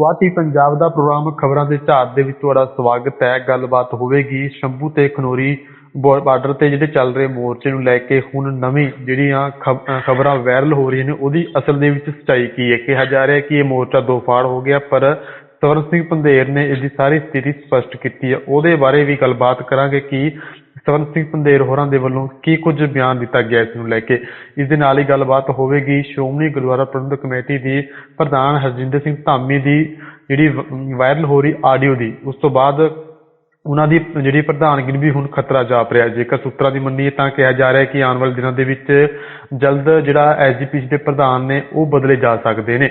ਸਵਾਤੀ ਪੰਜਾਬ ਦਾ programme ਖਬਰਾਂ ਦੇ ਝਾੜ ਦੇ ਵਿੱਚ ਤੁਹਾਡਾ ਸਵਾਗਤ ਹੈ। ਗੱਲਬਾਤ ਹੋਵੇਗੀ ਸ਼ੰਭੂ ਤੇ ਖਨੋਰੀ ਬਾਰਡਰ ਤੇ ਜਿਹੜੇ ਚੱਲ ਰਹੇ ਮੋਰਚੇ ਨੂੰ ਲੈ ਕੇ ਹੁਣ ਨਵੀਂ ਜਿਹੜੀਆਂ ਖਬਰਾਂ ਵਾਇਰਲ ਹੋ ਰਹੀਆਂ ਨੇ, ਉਹਦੀ ਅਸਲ ਦੇ ਵਿੱਚ ਸੱਚਾਈ ਕੀ ਹੈ? ਕਿਹਾ ਜਾ ਰਿਹਾ ਕਿ ਇਹ ਮੋਰਚਾ ਦੋ ਫਾੜ ਹੋ ਗਿਆ, ਪਰ ਸਵਰਨ ਸਿੰਘ ਪੰਧੇਰ ਨੇ ਇਸ ਦੀ ਸਾਰੀ ਸਥਿਤੀ ਸਪਸ਼ਟ ਕੀਤੀ ਹੈ। ਉਹਦੇ ਬਾਰੇ ਵੀ ਗੱਲਬਾਤ ਕਰਾਂਗੇ ਕਿ ਸਵਰਨ ਸਿੰਘ ਪੰਧੇਰ ਹੋਰਾਂ ਦੇ ਵੱਲੋਂ ਕੀ ਕੁਝ ਬਿਆਨ ਦਿੱਤਾ ਗਿਆ ਇਸ ਨੂੰ ਲੈ ਕੇ? ਇਸ ਦੇ ਨਾਲ ਹੀ ਗੱਲਬਾਤ ਹੋਵੇਗੀ। ਸ਼੍ਰੋਮਣੀ ਗੁਰਦੁਆਰਾ ਪ੍ਰਬੰਧਕ ਕਮੇਟੀ ਦੀ ਪ੍ਰਧਾਨ ਹਰਜਿੰਦਰ ਸਿੰਘ ਧਾਮੀ ਦੀ ਜਿਹੜੀ ਵਾਇਰਲ ਹੋ ਰਹੀ ਆਡੀਓ ਦੀ। ਉਸ ਤੋਂ ਬਾਅਦ ਉਹਨਾਂ ਦੀ ਜਿਹੜੀ ਪ੍ਰਧਾਨਗੀ ਵੀ ਹੁਣ ਖਤਰਾ ਜਾਪ ਰਿਹਾ। ਜੇਕਰ ਸੂਤਰਾਂ ਦੀ ਮੰਨੀਏ ਤਾਂ ਕਿਹਾ ਜਾ ਰਿਹਾ ਕਿ ਆਉਣ ਵਾਲੇ ਦਿਨਾਂ ਦੇ ਵਿੱਚ ਜਲਦ ਜਿਹੜਾ ਐਸਜੀਪੀਸੀ ਦੇ ਪ੍ਰਧਾਨ ਨੇ ਉਹ ਬਦਲੇ ਜਾ ਸਕਦੇ ਨੇ।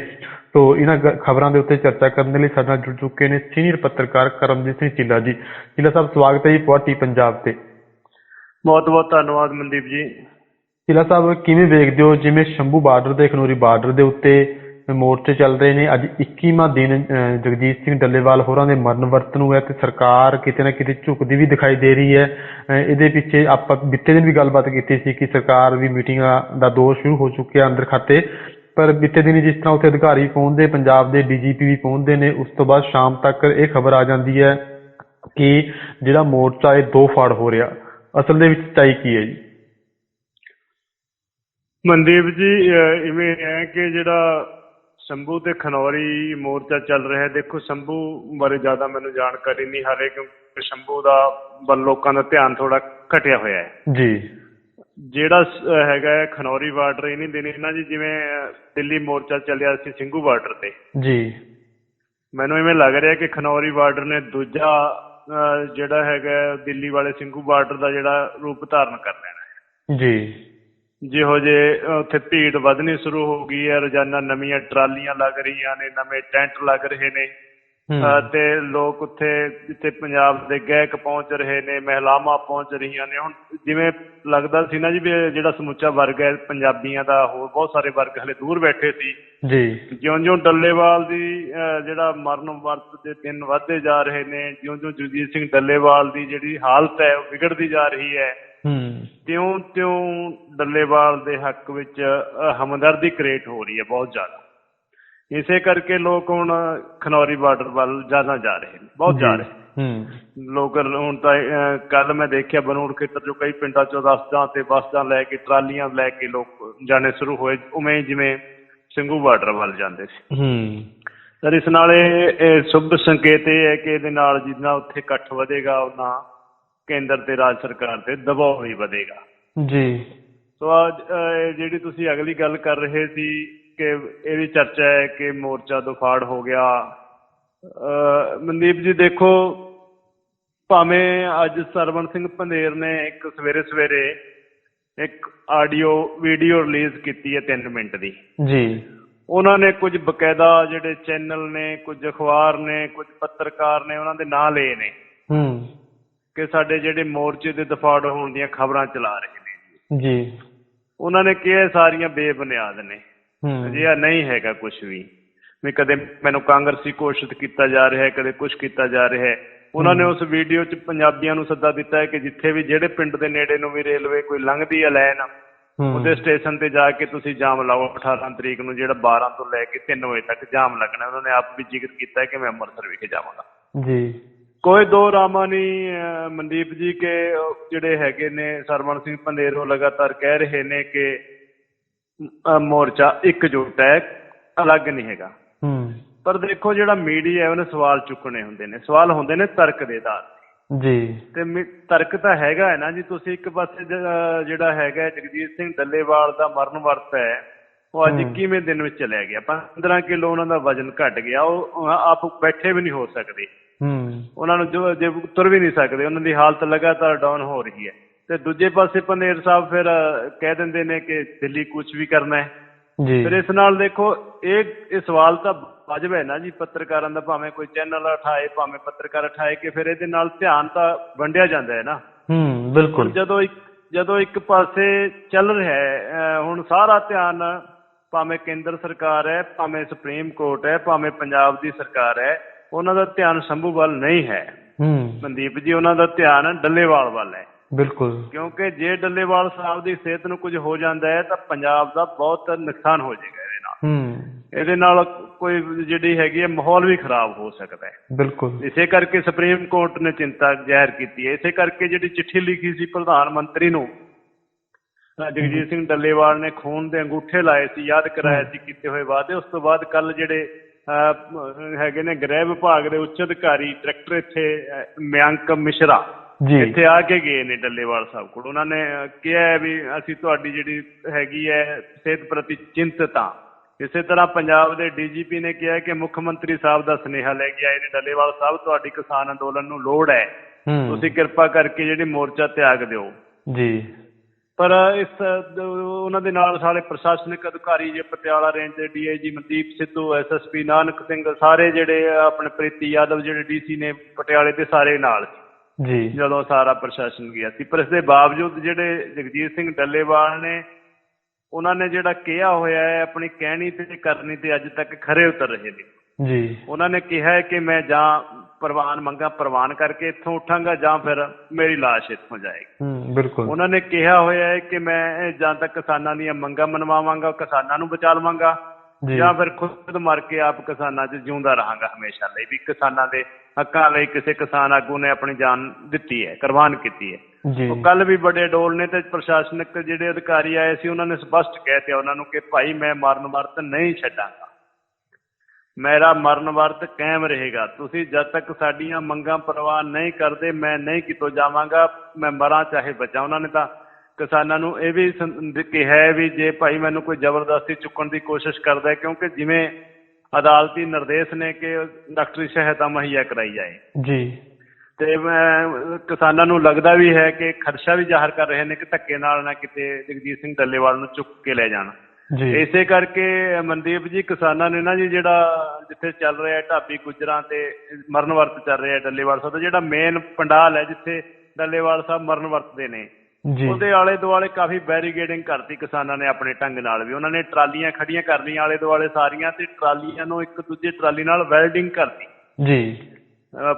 ਤੋ ਇਹਨਾਂ ਖਬਰਾਂ ਦੇ ਉੱਤੇ ਚਰਚਾ ਕਰਨ ਦੇ ਲਈ ਸਾਡੇ ਨਾਲ ਜੁੜ ਚੁੱਕੇ ਨੇ ਸੀਨੀਅਰ ਪੱਤਰਕਾਰ ਕਰਮਜੀਤ ਸਿੰਘ ਚੀਲਾ ਜੀ। ਚੀਲਾ ਸਾਹਿਬ, ਸਵਾਗਤ ਹੈ ਜੀ ਪੁਆਟੀ ਪੰਜਾਬ ਤੇ। ਬਹੁਤ ਬਹੁਤ ਧੰਨਵਾਦ ਮਨਦੀਪ ਜੀ। ਕਿਲਾ ਸਾਹਿਬ ਕਿਵੇਂ ਵੇਖਦੇ ਹੋ? ਜਿਵੇਂ ਸ਼ੰਭੂ ਬਾਰਡਰ ਤੇ ਖਨੋਰੀ ਬਾਰਡਰ ਦੇ ਉੱਤੇ ਮੋਰਚੇ ਚੱਲ ਰਹੇ ਨੇ। ਅੱਜ 21ਵਾਂ ਦਿਨ ਅਹ, ਜਗਜੀਤ ਸਿੰਘ ਡੱਲੇਵਾਲ ਹੋਰਾਂ ਦੇ ਮਰਨ ਵਰਤ ਨੂੰ ਹੈ ਤੇ ਸਰਕਾਰ ਕਿਤੇ ਨਾ ਕਿਤੇ ਝੁਕਦੀ ਵੀ ਦਿਖਾਈ ਦੇ ਰਹੀ ਹੈ। ਇਹਦੇ ਪਿੱਛੇ ਆਪਾਂ ਬੀਤੇ ਦਿਨ ਵੀ ਗੱਲਬਾਤ ਕੀਤੀ ਸੀ ਕਿ ਸਰਕਾਰ ਵੀ ਮੀਟਿੰਗਾਂ ਦਾ ਦੌਰ ਸ਼ੁਰੂ ਹੋ ਚੁੱਕਿਆ ਅੰਦਰ ਖਾਤੇ। ਪਰ ਬੀਤੇ ਦਿਨ ਜਿਸ ਤਰ੍ਹਾਂ ਉੱਥੇ ਅਧਿਕਾਰੀ ਪਹੁੰਚਦੇ ਪੰਜਾਬ ਦੇ ਡੀਜੀਪੀ ਵੀ ਪਹੁੰਚਦੇ ਨੇ ਉਸ ਤੋਂ ਬਾਅਦ ਸ਼ਾਮ ਤੱਕ ਇਹ ਖਬਰ ਆ ਜਾਂਦੀ ਹੈ ਕਿ ਜਿਹੜਾ ਮੋਰਚਾ ਇਹ ਦੋ ਫਾੜ ਹੋ ਰਿਹਾ। ਅਸਲ ਦੇ ਵਿੱਚ ਸੱਚਾਈ ਕੀ ਹੈ ਜੀ? ਮਨਦੀਪ ਜੀ ਅਹ ਇਵੇਂ ਹੈ ਕਿ ਜਿਹੜਾ ਸ਼ੰਭੂ ਤੇ ਖਨੌਰੀ ਮੋਰਚਾ ਚੱਲ ਰਿਹਾ ਹੈ ਦੇਖੋ ਸ਼ੰਭੂ ਬਾਰੇ ਜ਼ਿਆਦਾ ਮੈਨੂੰ ਜਾਣਕਾਰੀ ਨਹੀਂ ਹਾਲੇ ਕਿਉਂਕਿ ਸ਼ੰਭੂ ਦਾ ਵੱਲ ਲੋਕਾਂ ਦਾ ਧਿਆਨ ਥੋੜਾ ਘਟਿਆ ਹੋਇਆ ਹੈ। ਜੀ। ਜਿਹੜਾ ਸ- ਹੈਗਾ ਹੈ ਖਨੌਰੀ ਬਾਰਡਰ ਇਹ ਨਹੀਂ ਦਿਨੇ ਨਾ ਜੀ ਜਿਵੇਂ ਅਹ ਦਿੱਲੀ ਮੋਰਚਾ ਚੱਲਿਆ ਸੀ ਸਿੰਘੂ ਬਾਰਡਰ ਤੇ। ਜੀ। ਮੈਨੂੰ ਇਵੇਂ ਲੱਗ ਰਿਹਾ ਕਿ ਖਨੌਰੀ ਬਾਰਡਰ ਨੇ ਦੂਜਾ ਜਿਹੜਾ ਹੈਗਾ ਦਿੱਲੀ ਵਾਲੇ ਸਿੰਘੂ ਬਾਰਡਰ ਦਾ ਜਿਹੜਾ ਰੂਪ ਧਾਰਨ ਕਰ ਲੈਣਾ ਹੈ। ਜੀ। ਜਿਹੋ ਜੇ ਉੱਥੇ ਭੀੜ ਵਧਣੀ ਸ਼ੁਰੂ ਹੋ ਗਈ ਹੈ ਰੋਜ਼ਾਨਾ ਨਵੀਆਂ ਟਰਾਲੀਆਂ ਲੱਗ ਰਹੀਆਂ ਨੇ ਨਵੇਂ ਟੈਂਟ ਲੱਗ ਰਹੇ ਨੇ। ਤੇ ਲੋਕ ਉੱਥੇ ਜਿੱਥੇ ਪੰਜਾਬ ਦੇ ਗਾਇਕ ਪਹੁੰਚ ਰਹੇ ਨੇ ਮਹਿਲਾਵਾਂ ਪਹੁੰਚ ਰਹੀਆਂ ਨੇ। ਹੁਣ ਜਿਵੇਂ ਲੱਗਦਾ ਸੀ ਨਾ ਜੀ ਵੀ ਜਿਹੜਾ ਸਮੁੱਚਾ ਵਰਗ ਹੈ ਪੰਜਾਬੀਆਂ ਦਾ ਹੋਰ ਬਹੁਤ ਸਾਰੇ ਵਰਗ ਹਲੇ ਦੂਰ ਬੈਠੇ ਸੀ। ਜੀ। ਜਿਉਂ-ਜਿਉਂ ਡੱਲੇਵਾਲ ਦੀ ਜਿਹੜਾ ਮਰਨ ਵਰਤ ਦੇ ਦਿਨ ਵੱਧਦੇ ਜਾ ਰਹੇ ਨੇ ਜਿਉਂ-ਜਿਉਂ ਜਗਜੀਤ ਸਿੰਘ ਡੱਲੇਵਾਲ ਦੀ ਜਿਹੜੀ ਹਾਲਤ ਹੈ ਉਹ ਵਿਗੜਦੀ ਜਾ ਰਹੀ ਹੈ। ਹੂੰ। ਤਿਉਂ ਤਿਉਂ ਡੱਲੇਵਾਲ ਦੇ ਹੱਕ ਵਿੱਚ ਹਮਦਰਦੀ ਕ੍ਰੀਏਟ ਹੋ ਰਹੀ ਹੈ ਬਹੁਤ ਜ਼ਿਆਦਾ। ਇਸੇ ਕਰਕੇ ਲੋਕ ਹੁਣ ਖਨੌਰੀ ਬਾਰਡਰ ਵੱਲ ਜ਼ਿਆਦਾ ਜਾ ਰਹੇ ਨੇ ਬਹੁਤ ਜਾ ਰਹੇ। ਹੂੰ। ਲੋਕ ਹੁਣ ਤਾਂ ਕੱਲ ਮੈਂ ਦੇਖਿਆ ਬਨੂੜ ਖੇਤਰ ਚੋਂ ਕਈ ਪਿੰਡਾਂ ਚੋਂ ਰਸਦਾਂ ਤੇ ਬੱਸਾਂ ਲੈ ਕੇ ਟਰਾਲੀਆਂ ਲੈ ਕੇ ਲੋਕ ਜਾਣੇ ਸ਼ੁਰੂ ਹੋਏ ਉਵੇਂ ਜਿਵੇਂ ਸਿੰਘੂ ਬਾਰਡਰ ਵੱਲ ਜਾਂਦੇ ਸੀ। ਹੂੰ। ਸਰ ਇਸ ਨਾਲ ਇਹ ਸ਼ੁਭ ਸੰਕੇਤ ਇਹ ਹੈ ਕਿ ਇਹਦੇ ਨਾਲ ਜਿੰਨਾ ਉੱਥੇ ਇਕੱਠ ਵਧੇਗਾ ਉਹਨਾਂ ਕੇਂਦਰ ਤੇ ਰਾਜ ਸਰਕਾਰ ਤੇ ਦਬਾਅ ਵੀ ਵਧੇਗਾ। ਜੀ। ਸੋ ਜਿਹੜੀ ਤੁਸੀਂ ਅਗਲੀ ਗੱਲ ਕਰ ਰਹੇ ਸੀ ਕਿ ਇਹ ਵੀ ਚਰਚਾ ਹੈ ਕਿ ਮੋਰਚਾ ਦੁਫਾੜ ਹੋ ਗਿਆ। ਮਨਦੀਪ ਜੀ ਦੇਖੋ ਭਾਵੇਂ ਅੱਜ ਸਰਵਣ ਸਿੰਘ ਪੰਧੇਰ ਨੇ ਇੱਕ ਸਵੇਰੇ ਸਵੇਰੇ ਇੱਕ ਆਡੀਓ ਵੀਡੀਓ ਰਿਲੀਜ਼ ਕੀਤੀ ਹੈ 3 ਮਿੰਟ ਦੀ। ਜੀ। ਉਹਨਾਂ ਨੇ ਕੁਝ ਬਕਾਇਦਾ ਜਿਹੜੇ ਚੈਨਲ ਨੇ ਕੁਝ ਅਖਬਾਰ ਨੇ ਕੁਝ ਪੱਤਰਕਾਰ ਨੇ ਉਹਨਾਂ ਦੇ ਨਾਂ ਲਏ ਨੇ। ਹੂੰ। ਕਿ ਸਾਡੇ ਜਿਹੜੇ ਮੋਰਚੇ ਦੇ ਦਫਾੜ ਹੋਣ ਦੀਆਂ ਖਬਰਾਂ ਚਲਾ ਰਹੇ ਨੇ। ਜੀ। ਉਹਨਾਂ ਨੇ ਕਿਹਾ ਸਾਰੀਆਂ ਬੇਬੁਨਿਆਦ ਨੇ। ਅਜਿਹਾ ਨਹੀਂ ਹੈਗਾ ਕੁਝ ਵੀ। ਵੀ ਕਦੇ ਮੈਨੂੰ ਕਾਂਗਰਸੀ ਘੋਸ਼ਿਤ ਕੀਤਾ ਜਾ ਰਿਹਾ ਹੈ ਕਦੇ ਕੁਝ ਕੀਤਾ ਜਾ ਰਿਹਾ ਹੈ। ਉਹਨਾਂ ਨੇ ਉਸ ਵੀਡੀਓ 'ਚ ਪੰਜਾਬੀਆਂ ਨੂੰ ਸੱਦਾ ਦਿੱਤਾ ਹੈ ਕਿ ਜਿੱਥੇ ਵੀ ਜਿਹੜੇ ਪਿੰਡ ਦੇ ਨੇੜੇ ਨੂੰ ਵੀ ਰੇਲਵੇ ਕੋਈ ਲੰਘਦੀ ਹੈ ਲਾਈਨ ਉਹਦੇ ਸਟੇਸ਼ਨ ਤੇ ਜਾ ਕੇ ਤੁਸੀਂ ਜਾਮ ਲਾਓ। 18 ਤਰੀਕ ਨੂੰ ਜਿਹੜਾ 12 ਤੋਂ ਲੈ ਕੇ 3 ਵਜੇ ਤੱਕ ਜਾਮ ਲੱਗਣਾ ਉਹਨਾਂ ਨੇ ਆਪ ਵੀ ਜ਼ਿਕਰ ਕੀਤਾ ਹੈ ਕਿ ਮੈਂ ਅੰਮ੍ਰਿਤਸਰ ਵਿਖੇ ਜਾਵਾਂਗਾ। ਜੀ। ਕੋਈ ਦੋ ਰਾਮਾ ਨਹੀਂ ਮਨਦੀਪ ਜੀ ਕੇ ਜਿਹੜੇ ਹੈਗੇ ਨੇ ਸਰਵਣ ਸਿੰਘ ਪੰਦੇਰ ਲਗਾਤਾਰ ਕਹਿ ਰਹੇ ਨੇ ਕਿ ਮੋਰਚਾ ਇਕਜੁੱਟ ਹੈ ਅਲੱਗ ਨਹੀਂ ਹੈਗਾ। ਹੂੰ। ਪਰ ਦੇਖੋ ਜਿਹੜਾ ਮੀਡੀਆ ਹੈ ਉਹਨੇ ਸਵਾਲ ਚੁੱਕਣੇ ਹੁੰਦੇ ਨੇ। ਸਵਾਲ ਹੁੰਦੇ ਨੇ ਤਰਕ ਦੇ ਆਧਾਰ। ਜੀ। ਤੇ ਤਰਕ ਤਾਂ ਹੈਗਾ ਹੈ ਨਾ ਜੀ ਤੁਸੀਂ ਇੱਕ ਪਾਸੇ ਜਿਹੜਾ ਹੈਗਾ ਜਗਜੀਤ ਸਿੰਘ ਡੱਲੇਵਾਲ ਦਾ ਮਰਨ ਵਰਤ ਹੈ ਉਹ ਅੱਜ ਹਮ। 21ਵੇਂ ਦਿਨ ਵਿੱਚ ਚਲਿਆ ਗਿਆ? 15 ਕਿਲੋ ਉਹਨਾਂ ਦਾ ਵਜ਼ਨ ਘਟ ਗਿਆ ਉਹ ਆਪ ਬੈਠੇ ਵੀ ਨਹੀਂ ਹੋ ਸਕਦੇ। ਹੂੰ। ਉਹਨਾਂ ਨੂੰ ਜੋ ਜੇ ਤੁਰ ਵੀ ਨਹੀਂ ਸਕਦੇ ਉਹਨਾਂ ਦੀ ਹਾਲਤ ਲਗਾਤਾਰ ਡਾਊਨ ਹੋ ਰਹੀ ਹੈ। ਤੇ ਦੂਜੇ ਪਾਸੇ ਪੰਨੇਰ ਸਾਹਿਬ ਫਿਰ ਕਹਿ ਦਿੰਦੇ ਨੇ ਕਿ ਦਿੱਲੀ ਕੁਝ ਵੀ ਕਰਨਾ ਹੈ। ਜੀ। ਫਿਰ ਇਸ ਨਾਲ ਦੇਖੋ ਇਹ ਇਹ ਸਵਾਲ ਤਾਂ ਵਾਜਬ ਹੈ ਨਾ ਜੀ ਪੱਤਰਕਾਰਾਂ ਦਾ ਭਾਵੇਂ ਕੋਈ ਚੈਨਲ ਉਠਾਏ ਭਾਵੇਂ ਪੱਤਰਕਾਰ ਉਠਾਏ ਕਿ ਫਿਰ ਇਹਦੇ ਨਾਲ ਧਿਆਨ ਤਾਂ ਵੰਡਿਆ ਜਾਂਦਾ ਹੈ ਨਾ। ਹੂੰ ਬਿਲਕੁਲ। ਜਦੋਂ ਇੱਕ ਜਦੋਂ ਇੱਕ ਪਾਸੇ ਚੱਲ ਰਿਹਾ ਹੈ ਹੁਣ ਸਾਰਾ ਧਿਆਨ ਭਾਵੇਂ ਕੇਂਦਰ ਸਰਕਾਰ ਹੈ ਭਾਵੇਂ ਸੁਪਰੀਮ ਕੋਰਟ ਹੈ ਭਾਵੇਂ ਪੰਜਾਬ ਦੀ ਸਰਕਾਰ ਹੈ ਉਹਨਾਂ ਦਾ ਧਿਆਨ ਸ਼ੰਭੂ ਵੱਲ ਨਹੀਂ ਹੈ। ਹੂੰ। ਮਨਦੀਪ ਜੀ ਉਹਨਾਂ ਦਾ ਧਿਆਨ ਡੱਲੇਵਾਲ ਵੱਲ ਹੈ। ਬਿਲਕੁਲ। ਕਿਉਂਕਿ ਜੇ ਡੱਲੇਵਾਲ ਸਾਹਿਬ ਦੀ ਸਿਹਤ ਨੂੰ ਕੁਝ ਹੋ ਜਾਂਦਾ ਹੈ ਤਾਂ ਪੰਜਾਬ ਦਾ ਬਹੁਤ ਨੁਕਸਾਨ ਹੋ ਜਾਏਗਾ ਇਹਦੇ ਨਾਲ। ਹੂੰ। ਇਹਦੇ ਨਾਲ ਕੋਈ ਜਿਹੜੀ ਹੈਗੀ ਹੈ ਮਾਹੌਲ ਵੀ ਖਰਾਬ ਹੋ ਸਕਦਾ ਹੈ। ਬਿਲਕੁਲ। ਇਸੇ ਕਰਕੇ ਸੁਪਰੀਮ ਕੋਰਟ ਨੇ ਚਿੰਤਾ ਜ਼ਾਹਿਰ ਕੀਤੀ ਹੈ। ਇਸੇ ਕਰਕੇ ਜਿਹੜੀ ਚਿੱਠੀ ਲਿਖੀ ਸੀ ਪ੍ਰਧਾਨ ਮੰਤਰੀ ਨੂੰ ਜਗਜੀਤ ਸਿੰਘ ਡੱਲੇਵਾਲ ਨੇ ਖੂਨ ਦੇ ਅੰਗੂਠੇ ਲਾਏ ਸੀ ਯਾਦ ਕਰਾਇਆ ਸੀ ਕੀਤੇ ਹੋਏ ਵਾਅਦੇ। ਉਸ ਤੋਂ ਬਾਅਦ ਕੱਲ ਜਿਹੜੇ ਹੈਗੇ ਨੇ ਗ੍ਰਹਿ ਵਿਭਾਗ ਦੇ ਉੱਚ ਅਧਿਕਾਰੀ ਡਾਇਰੈਕਟਰ ਇੱਥੇ ਮਯੰਕ ਮਿਸ਼ਰਾ ਜੀ। ਇੱਥੇ ਆ ਕੇ ਗਏ ਨੇ ਡੱਲੇਵਾਲ ਸਾਹਿਬ ਕੋਲ। ਉਹਨਾਂ ਨੇ ਕਿਹਾ ਹੈ ਵੀ ਅਸੀਂ ਤੁਹਾਡੀ ਜਿਹੜੀ ਹੈਗੀ ਹੈ ਸਿਹਤ ਪ੍ਰਤੀ ਚਿੰਤਤ ਹਾਂ। ਇਸੇ ਤਰ੍ਹਾਂ ਪੰਜਾਬ ਦੇ ਡੀਜੀਪੀ ਨੇ ਕਿਹਾ ਕਿ ਮੁੱਖ ਮੰਤਰੀ ਸਾਹਿਬ ਦਾ ਸੁਨੇਹਾ ਲੈ ਕੇ ਆਏ ਨੇ ਡੱਲੇਵਾਲ ਸਾਹਿਬ ਤੁਹਾਡੀ ਕਿਸਾਨ ਅੰਦੋਲਨ ਨੂੰ ਲੋੜ ਹੈ। ਤੁਸੀਂ ਕਿਰਪਾ ਕਰਕੇ ਜਿਹੜੀ ਮੋਰਚਾ ਤਿਆਗ ਦਿਓ। ਜੀ। ਪਰ ਇਸ ਉਹਨਾਂ ਦੇ ਨਾਲ ਸਾਰੇ ਪ੍ਰਸ਼ਾਸਨਿਕ ਅਧਿਕਾਰੀ ਜੇ ਪਟਿਆਲਾ ਰੇਂਜ ਦੇ ਡੀਆਈਜੀ ਮਨਦੀਪ ਸਿੱਧੂ ਐਸਐਸਪੀ ਨਾਨਕ ਸਿੰਘ ਸਾਰੇ ਜਿਹੜੇ ਆਪਣੇ ਪ੍ਰੀਤੀ ਯਾਦਵ ਜਿਹੜੇ ਡੀਸੀ ਨੇ ਪਟਿਆਲੇ ਦੇ ਸਾਰੇ ਨਾਲ। ਜੀ। ਜਦੋਂ ਸਾਰਾ ਪ੍ਰਸ਼ਾਸਨ ਗਿਆ ਸੀ। ਪਰ ਇਸ ਦੇ ਬਾਵਜੂਦ ਜਿਹੜੇ ਜਗਜੀਤ ਸਿੰਘ ਡੱਲੇਵਾਲ ਨੇ ਉਹਨਾਂ ਨੇ ਜਿਹੜਾ ਕਿਹਾ ਹੋਇਆ ਹੈ ਆਪਣੀ ਕਹਿਣੀ ਤੇ ਕਰਨੀ ਤੇ ਅੱਜ ਤੱਕ ਖਰੇ ਉਤਰ ਰਹੇ ਨੇ। ਜੀ। ਉਹਨਾਂ ਨੇ ਕਿਹਾ ਹੈ ਕਿ ਮੈਂ ਜਾਂ ਪ੍ਰਵਾਨ ਮੰਗਾ ਪ੍ਰਵਾਨ ਕਰਕੇ ਇੱਥੋਂ ਉੱਠਾਂਗਾ ਜਾਂ ਫਿਰ ਮੇਰੀ ਲਾਸ਼ ਇੱਥੋਂ ਜਾਏਗੀ। ਹੂੰ ਬਿਲਕੁਲ। ਉਹਨਾਂ ਨੇ ਕਿਹਾ ਹੋਇਆ ਹੈ ਕਿ ਮੈਂ ਜਾਂ ਤੱਕ ਕਿਸਾਨਾਂ ਦੀਆਂ ਮੰਗਾਂ ਮਨਵਾਵਾਂਗਾ ਕਿਸਾਨਾਂ ਨੂੰ ਬਚਾ ਲਵਾਂਗਾ ਜੀ। ਫਿਰ ਖੁਦ ਮਰ ਕੇ ਆਪ ਕਿਸਾਨਾਂ 'ਚ ਜਿਉਂਦਾ ਰਹਾਂਗਾ ਹਮੇਸ਼ਾ ਲਈ ਵੀ ਕਿਸਾਨਾਂ ਦੇ ਹੱਕਾਂ ਲਈ ਕਿਸੇ ਕਿਸਾਨ ਆਗੂ ਨੇ ਆਪਣੀ ਜਾਨ ਦਿੱਤੀ ਹੈ ਕੁਰਬਾਨ ਕੀਤੀ ਹੈ। ਉਹ ਕੱਲ ਵੀ ਬੜੇ ਡੋਲ ਨੇ ਤੇ ਪ੍ਰਸ਼ਾਸਨਿਕ ਜਿਹੜੇ ਅਧਿਕਾਰੀ ਆਏ ਸੀ ਉਹਨਾਂ ਨੇ ਸਪਸ਼ਟ ਕਹਿ ਦਿੱਤਾ ਉਹਨਾਂ ਨੂੰ ਕਿ ਭਾਈ ਮੈਂ ਮਰਨ ਵਰਤ ਨਹੀਂ ਛੱਡਾਂਗਾ। ਮੇਰਾ ਮਰਨ ਵਰਤ ਕਾਇਮ ਰਹੇਗਾ। ਤੁਸੀਂ ਜਦ ਤੱਕ ਸਾਡੀਆਂ ਮੰਗਾਂ ਪ੍ਰਵਾਨ ਨਹੀਂ ਕਰਦੇ ਮੈਂ ਨਹੀਂ ਕਿਤੋਂ ਜਾਵਾਂਗਾ ਮੈਂ ਮਰਾਂ ਚਾਹੇ ਬਚਾਂ। ਉਹਨਾਂ ਨੇ ਤਾਂ ਕਿਸਾਨਾਂ ਨੂੰ ਇਹ ਵੀ ਸੰ- ਕਿਹਾ ਹੈ ਵੀ ਜੇ ਭਾਈ ਮੈਨੂੰ ਕੋਈ ਜ਼ਬਰਦਸਤੀ ਚੁੱਕਣ ਦੀ ਕੋਸ਼ਿਸ਼ ਕਰਦਾ ਹੈ ਕਿਉਂਕਿ ਜਿਵੇਂ ਅਦਾਲਤੀ ਨਿਰਦੇਸ਼ ਨੇ ਕਿ ਡਾਕਟਰੀ ਸਹਾਇਤਾ ਮੁਹੱਈਆ ਕਰਾਈ ਜਾਏ। ਜੀ। ਤੇ ਮੈਂ ਕਿਸਾਨਾਂ ਨੂੰ ਲੱਗਦਾ ਵੀ ਹੈ ਕਿ ਖਦਸ਼ਾ ਵੀ ਜ਼ਾਹਰ ਕਰ ਰਹੇ ਨੇ ਕਿ ਧੱਕੇ ਨਾਲ ਨਾ ਕਿਤੇ ਜਗਜੀਤ ਸਿੰਘ ਡੱਲੇਵਾਲ ਨੂੰ ਚੁੱਕ ਕੇ ਲੈ ਜਾਣ। ਜੀ। ਇਸੇ ਕਰਕੇ ਮਨਦੀਪ ਜੀ ਕਿਸਾਨਾਂ ਨੇ ਨਾ ਜੀ ਜਿਹੜਾ ਜਿੱਥੇ ਚੱਲ ਰਿਹਾ ਹੈ ਢਾਬੀ ਗੁਜਰਾਂ ਤੇ ਮਰਨ ਵਰਤ ਚੱਲ ਰਿਹਾ ਹੈ ਡੱਲੇਵਾਲ ਸਾਹਿਬ ਦਾ ਜਿਹੜਾ ਮੇਨ ਪੰਡਾਲ ਹੈ ਜਿੱਥੇ ਡੱਲੇਵਾਲ ਸਾਹਿਬ ਮਰਨ ਵਰਤਦੇ ਨੇ। ਜੀ। ਉਹਦੇ ਆਲੇ ਦੁਆਲੇ ਕਾਫੀ ਬੈਰੀਗੇਡਿੰਗ ਕਰਤੀ ਕਿਸਾਨਾਂ ਨੇ ਆਪਣੇ ਢੰਗ ਨਾਲ ਵੀ। ਉਹਨਾਂ ਨੇ ਟਰਾਲੀਆਂ ਖੜੀਆਂ ਕਰ ਲਈਆਂ ਆਲੇ ਦੁਆਲੇ ਸਾਰੀਆਂ ਤੇ ਟਰਾਲੀਆਂ ਨੂੰ ਇੱਕ ਦੂਜੇ ਟਰਾਲੀ ਨਾਲ ਵੈਲਡਿੰਗ ਕਰਤੀ। ਜੀ।